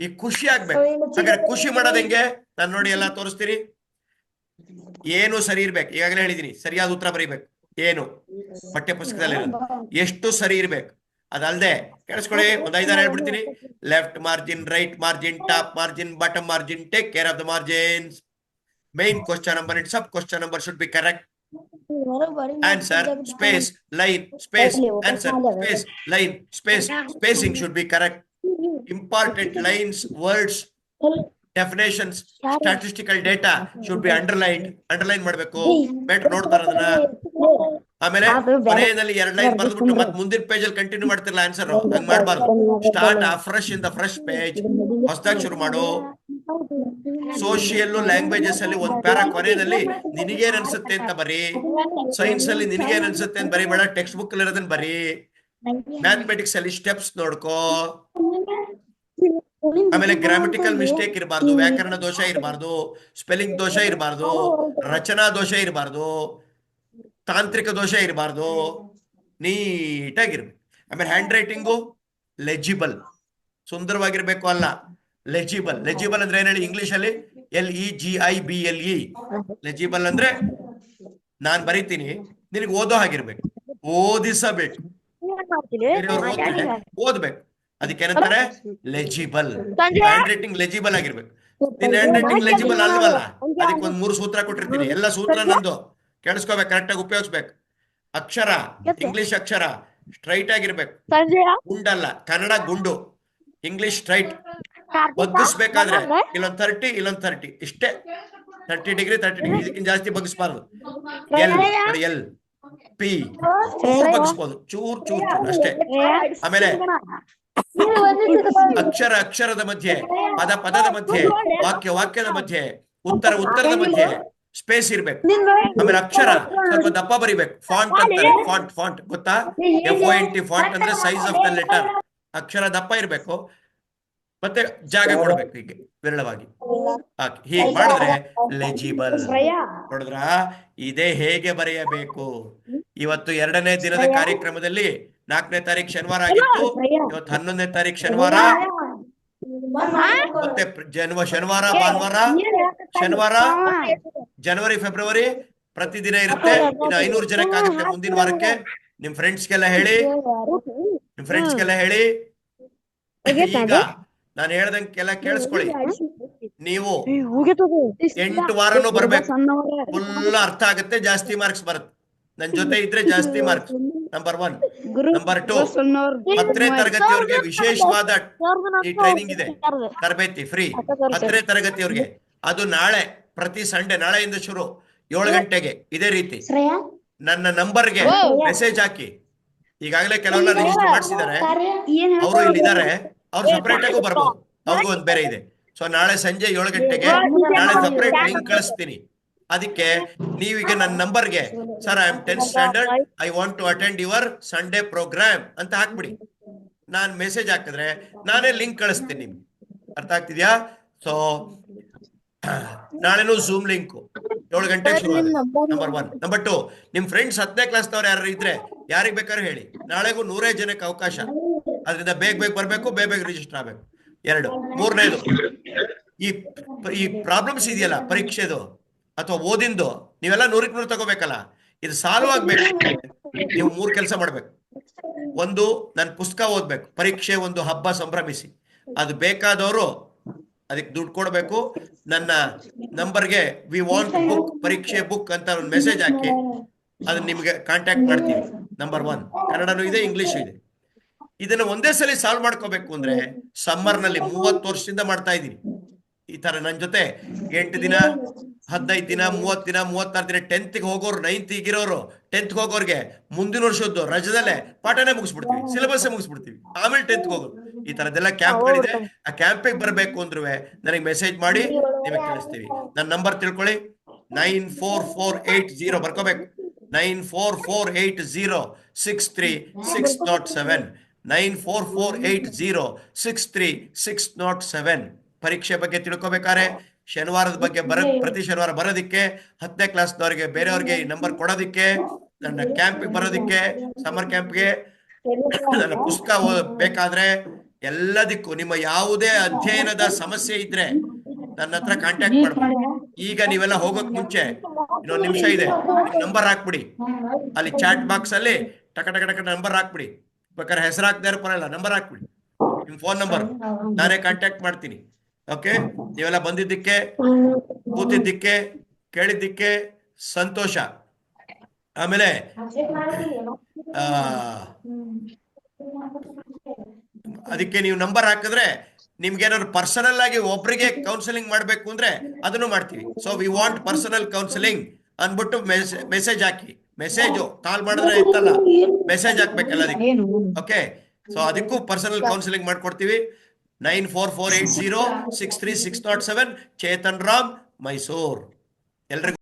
ಈ ಖುಷಿ ಆಗ್ಬೇಕು. ಹಾಗಾದ್ರೆ ಖುಷಿ ಮಾಡೋದ್ ಹೆಂಗೆ? ನಾನು ನೋಡಿ ಎಲ್ಲ ತೋರಿಸ್ತೀರಿ ಏನು ಸರಿ ಇರ್ಬೇಕು? ಈಗಾಗಲೇ ಹೇಳಿದೀನಿ, ಸರಿಯಾದ ಉತ್ತರ ಬರೀಬೇಕು. ಏನು? ಪಠ್ಯ ಪುಸ್ತಕದಲ್ಲಿ ಎಷ್ಟು ಸರಿ ಇರ್ಬೇಕು? ಅದಲ್ದೆ ಕೇಳಿಸ್ಕೊಳ್ಳಿ ಒಂದ್ ಐದಾರು ಹೇಳ್ಬಿಡ್ತೀನಿ. Left margin right margin top margin bottom margin take care of the margins main question number it sub question number should be correct answer space line space answer space line space spacing should be correct important lines words definitions statistical data should be underline underline ಮಾಡಬೇಕು. ಬೇಟ್ ನೋಡ್ತಾರ ಅದನ್ನ. ಆಮೇಲೆ ಕೊನೆಯಲ್ಲಿ ಎರಡ್ line ಬರೆದ್ಬಿಟ್ಟು ಮತ್ತೆ ಮುಂದಿನ page ಅಲ್ಲಿ ಕಂಟಿನ್ಯೂ ಮಾಡ್ತಿರಲ್ಲ ಆನ್ಸರ್ ಹಂಗ್ ಮಾಡಬಾರ್ದು. Start a fresh in the fresh page ಹೊಸದಾಗಿ ಶುರು ಮಾಡು. ಸೋಷಿಯಲ್ ಲ್ಯಾಂಗ್ವೇಜಸ್ ಅಲ್ಲಿ ಒಂದ್ ಪ್ಯಾರಾ ಕೊನೆಯಲ್ಲಿ ನಿನಗೇನ್ ಅನ್ಸುತ್ತೆ ಅಂತ ಬರೀ. ಸೈನ್ಸ್ ಅಲ್ಲಿ ನಿನಗೇನ್ ಅನ್ಸುತ್ತೆ ಅಂತ ಬರೀ ಬೇಡ. ಟೆಕ್ಸ್ಟ್ ಬುಕ್ ಅಲ್ಲಿ ಇರೋದನ್ನ ಬರೀ. ಮ್ಯಾಥಮೆಟಿಕ್ಸ್ ಅಲ್ಲಿ ಸ್ಟೆಪ್ಸ್ ನೋಡ್ಕೋ. ಆಮೇಲೆ ಗ್ರಾಮಟಿಕಲ್ ಮಿಸ್ಟೇಕ್ ಇರಬಾರ್ದು ವ್ಯಾಕರಣ ದೋಷ ಇರಬಾರ್ದು ಸ್ಪೆಲ್ಲಿಂಗ್ ದೋಷ ಇರಬಾರ್ದು ರಚನಾ ದೋಷ ಇರಬಾರ್ದು ತಾಂತ್ರಿಕ ದೋಷ ಇರಬಾರ್ದು ನೀಟಾಗಿರ್ಬೇಕು. ಆಮೇಲೆ ಹ್ಯಾಂಡ್ ರೈಟಿಂಗು ಲೆಜಿಬಲ್ ಸುಂದರವಾಗಿರ್ಬೇಕು ಅಲ್ಲ. ಲೆಜಿಬಲ್ ಲೆಜಿಬಲ್ ಅಂದ್ರೆ ಏನ್ ಹೇಳಿ ಇಂಗ್ಲಿಷ್ ಅಲ್ಲಿ L E G I B L E legible ಅಂದ್ರೆ ನಾನ್ ಬರೀತೀನಿ ನಿನಗೆ ಓದೋ ಹಾಗಿರ್ಬೇಕು. ಓದಿಸಬೇಕು. ಓದ್ಬೇಕು. ಅದಕ್ಕೇನಂತಾರೆ ಲೆಜಿಬಲ್ ಹ್ಯಾಂಡ್ ರೈಟಿಂಗ್ ಲೆಜಿಬಲ್ ಆಗಿರ್ಬೇಕು. ನಿನ್ ಹ್ಯಾಂಡ್ ರೈಟಿಂಗ್ ಲೆಜಿಬಲ್ ಅಲ್ವಲ್ಲ? ಅದಕ್ಕೆ ಒಂದ್ ಮೂರು ಸೂತ್ರ ಕೊಟ್ಟಿರ್ತೀನಿ. ಎಲ್ಲ ಸೂತ್ರ ನಂದು. ಕೇಳಿಸ್ಕೋಬೇಕು ಕರೆಕ್ಟ್ ಆಗಿ ಉಪಯೋಗಿಸ್ಬೇಕು. ಅಕ್ಷರ ಇಂಗ್ಲಿಷ್ ಅಕ್ಷರ ಸ್ಟ್ರೈಟ್ ಆಗಿರ್ಬೇಕು. ಗುಂಡಲ್ಲ ಕನ್ನಡ ಗುಂಡು. ಇಂಗ್ಲಿಷ್ ಸ್ಟ್ರೈಟ್ ಬಗ್ಗಿಸ್ಬೇಕಾದ್ರೆ ಇಲ್ಲೊಂದ್ ತರ್ಟಿ ಇಲ್ಲೊಂದ್ ತರ್ಟಿ ಇಷ್ಟೇ. ತರ್ಟಿ ಡಿಗ್ರಿ ತರ್ಟಿ ಡಿಗ್ರಿ ಇದಕ್ಕಿಂತ ಜಾಸ್ತಿ ಬಗ್ಗಿಸ್ಬಾರ್ದು. ಎಲ್ ಎಲ್ ಪಿ ಚೂರ್ ಬಗ್ಸ್ಬೋದು ಚೂರ್ ಚೂರ್ ಚೂರ್. ಅಷ್ಟೇ. ಆಮೇಲೆ ಅಕ್ಷರ ಅಕ್ಷರದ ಮಧ್ಯೆ ಪದ ಪದದ ಮಧ್ಯೆ ವಾಕ್ಯ ವಾಕ್ಯದ ಮಧ್ಯೆ ಉತ್ತರ ಉತ್ತರದ ಮಧ್ಯೆ ಸ್ಪೇಸ್ ಇರ್ಬೇಕು. ಆಮೇಲೆ ಅಕ್ಷರ ಸ್ವಲ್ಪ ದಪ್ಪ ಬರಿಬೇಕು. ಫಾಂಟ್ ಅಂತಾರೆ. ಫಾಂಟ್ ಫಾಂಟ್ ಗೊತ್ತಾ? F O N T font ಅಂದ್ರೆ ಸೈಜ್ ಆಫ್ ದ ಲೆಟರ್ ಅಕ್ಷರ ದಪ್ಪ ಇರ್ಬೇಕು. ಮತ್ತೆ ಜಾಗ ಕೊಡ್ಬೇಕು ಹೀಗೆ ವಿರಳವಾಗಿ. ಹೀಗೆ ಮಾಡಿದ್ರೆ ಲೆಜಿಬಲ್ ನೋಡಿದ್ರ? ಇದೇ ಹೇಗೆ ಬರೆಯಬೇಕು? ಇವತ್ತು ಎರಡನೇ ದಿನದ ಕಾರ್ಯಕ್ರಮದಲ್ಲಿ ನಾಲ್ಕನೇ ತಾರೀಕು ಶನಿವಾರ ಆಗಿತ್ತು. ಇವತ್ತು ಹನ್ನೊಂದನೇ ತಾರೀಕು ಶನಿವಾರ. ಮತ್ತೆ ಜನ್ವ ಶನಿವಾರ ಭಾನುವಾರ ಶನಿವಾರ ಜನವರಿ ಫೆಬ್ರವರಿ ಪ್ರತಿದಿನ ಇರುತ್ತೆ. ಇನ್ನು ಐನೂರು ಜನಕ್ಕಾಗುತ್ತೆ ಮುಂದಿನ ವಾರಕ್ಕೆ. ನಿಮ್ ಫ್ರೆಂಡ್ಸ್ಗೆಲ್ಲ ಹೇಳಿ. ನಿಮ್ ಫ್ರೆಂಡ್ಸ್ಗೆಲ್ಲ ಹೇಳಿ. ಈಗ ನಾನು ಹೇಳ್ದಂಗೆಲ್ಲ ಕೇಳಿಸ್ಕೊಳ್ಳಿ. ನೀವು ಎಂಟು ವಾರನೂ ಬರ್ಬೇಕು. ಫುಲ್ ಅರ್ಥ ಆಗುತ್ತೆ ಜಾಸ್ತಿ ಮಾರ್ಕ್ಸ್ ಬರುತ್ತೆ. ನನ್ ಜೊತೆ ಇದ್ರೆ ಜಾಸ್ತಿ marks number one number two ಹತ್ತನೇ ತರಗತಿಯವ್ರಿಗೆ ವಿಶೇಷವಾದ ಈ ಟ್ರೈನಿಂಗ್ ಇದೆ. ತರಬೇತಿ ಫ್ರೀ ಹತ್ತನೇ ತರಗತಿಯವ್ರಿಗೆ. ಅದು ನಾಳೆ ಪ್ರತಿ ಸಂಡೆ ನಾಳೆಯಿಂದ ಶುರು. ಏಳು ಗಂಟೆಗೆ. ಇದೇ ರೀತಿ. ನನ್ನ ನಂಬರ್ಗೆ ಮೆಸೇಜ್ ಹಾಕಿ. ಈಗಾಗಲೇ ಕೆಲವೆಲ್ಲ ರಿಜಿಸ್ಟರ್ ಮಾಡಿಸಿದ್ದಾರೆ. ಅವರು ಇಲ್ಲಿದ್ದಾರೆ. ಅವ್ರು ಸಪ್ರೇಟ್ ಆಗು ಬರ್ಬೋದು. ಅವ್ರಿಗೂ ಒಂದ್ ಬೇರೆ ಇದೆ. ಸೊ ನಾಳೆ ಸಂಜೆ ಏಳು ಗಂಟೆಗೆ ನಾಳೆ ಸಪರೇಟ್ ಲಿಂಕ್ ಕಳಿಸ್ತೀನಿ. ಅದಕ್ಕೆ ನೀವೀಗ ನನ್ನ ನಂಬರ್ಗೆ sir I am tenth standard I want to attend your Sunday program ಅಂತ ಹಾಕ್ಬಿಡಿ. ನಾನ್ ಮೆಸೇಜ್ ಹಾಕಿದ್ರೆ ನಾನೇ ಲಿಂಕ್ ಕಳಿಸ್ತೀನಿ ನಿಮ್ಗೆ. ಅರ್ಥ ಆಗ್ತಿದ್ಯಾ? ಸೊ ನಾಳೆನೂ ಝೂಮ್ ಲಿಂಕ್ ಏಳು ಗಂಟೆಗೆ ಶುರು ನಂಬರ್ ಒನ್ ನಂಬರ್ ಟು ನಿಮ್ ಫ್ರೆಂಡ್ಸ್ ಹತ್ತನೇ ಕ್ಲಾಸ್ನವ್ರು ಯಾರು ಇದ್ರೆ, ಯಾರಿಗ್ ಬೇಕಾದ್ರೂ ಹೇಳಿ. ನಾಳೆಗೂ ನೂರೇ ಜನಕ್ಕೆ ಅವಕಾಶ. ಅದರಿಂದ ಬೇಗ ಬೇಗ ಬರಬೇಕು, ಬೇಗ ಬೇಗ ರಿಜಿಸ್ಟರ್ ಆಗ್ಬೇಕು. ಎರಡು. ಮೂರನೇದು, ಈ ಈ ಪ್ರಾಬ್ಲಮ್ಸ್ ಇದೆಯಲ್ಲ, ಪರೀಕ್ಷೆದು ಅಥವಾ ಓದಿಂದು, ನೀವೆಲ್ಲ ನೂರಕ್ಕೆ ನೂರು ತಗೋಬೇಕಲ್ಲ? ಇದು ಸಾಲ್ವ್ ಆಗ್ಬೇಕು. ನೀವು ಮೂರ್ ಕೆಲಸ ಮಾಡ್ಬೇಕು. ಒಂದು ನನ್ನ ಪುಸ್ತಕ ಓದ್ಬೇಕು. ಪರೀಕ್ಷೆ ಒಂದು ಹಬ್ಬ ಸಂಭ್ರಮಿಸಿ. ಅದು ಬೇಕಾದವರು ಅದಕ್ಕೆ ದುಡ್ಡು ಕೊಡಬೇಕು. ನನ್ನ ನಂಬರ್ಗೆ ವಿ ವಾಂಟ್ ಬುಕ್ ಪರೀಕ್ಷೆ ಬುಕ್ ಅಂತ ಒಂದು ಮೆಸೇಜ್ ಹಾಕಿ, ಅದನ್ನ ನಿಮ್ಗೆ ಕಾಂಟ್ಯಾಕ್ಟ್ ಮಾಡ್ತೀವಿ. ನಂಬರ್ ಒನ್ ಕನ್ನಡನೂ ಇದೆ ಇಂಗ್ಲಿಷು ಇದೆ. ಇದನ್ನ ಒಂದೇ ಸಲ ಸಾಲ್ವ್ ಮಾಡ್ಕೋಬೇಕು ಅಂದ್ರೆ ಸಮ್ಮರ್ನಲ್ಲಿ ಮೂವತ್ತು ವರ್ಷದಿಂದ ಮಾಡ್ತಾ ಇದೀನಿ ಈ ತರ ನನ್ ಜೊತೆ ಎಂಟು ದಿನ ಹದಿನೈದು ದಿನ ಮೂವತ್ ದಿನ ಮೂವತ್ತಾರು ದಿನ ಟೆಂತ್ ಹೋಗೋರು ನೈನ್ತ್ ಈಗಿರೋರು ಟೆಂತ್ ಹೋಗೋರ್ಗೆ ಮುಂದಿನ ವರ್ಷದ್ದು ರಜದಲ್ಲೇ ಪಾಠನೇ ಮುಗಿಸ್ಬಿಡ್ತೀವಿ ಸಿಲೆಬಸ್ ಮುಗಿಸ್ಬಿಡ್ತೀವಿ. ಆಮೇಲೆ ಟೆಂತ್ ಹೋಗೋರು. ಈ ತರದೆಲ್ಲ ಕ್ಯಾಂಪ್ಗಳಿದೆ ಆ ಕ್ಯಾಂಪಿಗೆ ಬರಬೇಕು ಅಂದ್ರೂ ನನಗೆ ಮೆಸೇಜ್ ಮಾಡಿ ನಿಮಗೆ ತಿಳಿಸ್ತೀವಿ. ನನ್ನ ನಂಬರ್ ತಿಳ್ಕೊಳ್ಳಿ. Nine four four eight zero ಬರ್ಕೋಬೇಕು. Nine four four eight zero six three six nought seven. Nine four four eight zero six three six nought seven. ಪರೀಕ್ಷೆ ಬಗ್ಗೆ ತಿಳ್ಕೊಬೇಕಾರೆ ಶನಿವಾರದ ಬಗ್ಗೆ ಬರ ಪ್ರತಿ ಶನಿವಾರ ಬರೋದಿಕ್ಕೆ ಹತ್ತನೇ ಕ್ಲಾಸ್ನವರಿಗೆ ಬೇರೆಯವ್ರಿಗೆ ಈ ನಂಬರ್ ಕೊಡೋದಿಕ್ಕೆ ನನ್ನ ಕ್ಯಾಂಪಿಗೆ ಬರೋದಿಕ್ಕೆ ಸಮ್ಮರ್ ಕ್ಯಾಂಪ್ಗೆ ನನ್ನ ಪುಸ್ತಕ ಬೇಕಾದ್ರೆ ಎಲ್ಲದಕ್ಕೂ ನಿಮ್ಮ ಯಾವುದೇ ಅಧ್ಯಯನದ ಸಮಸ್ಯೆ ಇದ್ರೆ ನನ್ನ ಹತ್ರ ಕಾಂಟ್ಯಾಕ್ಟ್ ಮಾಡ್ಬೋದು ಈಗ ನೀವೆಲ್ಲ ಹೋಗೋಕ್ ಮುಂಚೆ ಇನ್ನೊಂದು ನಿಮಿಷ ಇದೆ ನಂಬರ್ ಹಾಕ್ಬಿಡಿ. ಅಲ್ಲಿ ಚಾಟ್ ಬಾಕ್ಸ್ ಅಲ್ಲಿ ಟಕ ಟಕ ಟಕ ನಂಬರ್ ಹಾಕ್ಬಿಡಿ. ಬೇಕಾದ್ರೆ ಹೆಸರು ಇರೋ ಪರವಾಗಿಲ್ಲ ನಂಬರ್ ಹಾಕ್ಬಿಡಿ. ನಿಮ್ ಫೋನ್ ನಂಬರ್ ನಾನೇ ಕಾಂಟ್ಯಾಕ್ಟ್ ಮಾಡ್ತೀನಿ. ಓಕೆ ನೀವೆಲ್ಲ ಬಂದಿದ್ದಕ್ಕೆ, ಕೂತಿದ್ದಕ್ಕೆ, ಕೇಳಿದ್ದಕ್ಕೆ ಸಂತೋಷ. ಆಮೇಲೆ ಅದಕ್ಕೆ ನೀವು ನಂಬರ್ ಹಾಕಿದ್ರೆ ನಿಮ್ಗೆ ಏನಾದ್ರು ಪರ್ಸನಲ್ ಆಗಿ ಒಬ್ರಿಗೆ ಕೌನ್ಸಿಲಿಂಗ್ ಮಾಡ್ಬೇಕು ಅಂದ್ರೆ ಅದನ್ನು ಮಾಡ್ತೀವಿ. So we want personal counselling ಅನ್ಬಿಟ್ಟು ಮೆಸೇಜ್ ಹಾಕಿ. ಮೆಸೇಜ್ ಕಾಲ್ ಮಾಡಿದ್ರೆ ಇತ್ತಲ್ಲ? ಮೆಸೇಜ್ ಹಾಕ್ಬೇಕಲ್ಲ ಅದಕ್ಕೆ ಓಕೆ ಸೊ ಅದಕ್ಕೂ ಪರ್ಸನಲ್ ಕೌನ್ಸಿಲಿಂಗ್ ಮಾಡ್ಕೊಡ್ತೀವಿ. Nine four four eight zero six three six nought seven Chetan Ram Mysore ಎಲ್ರಿಗೂ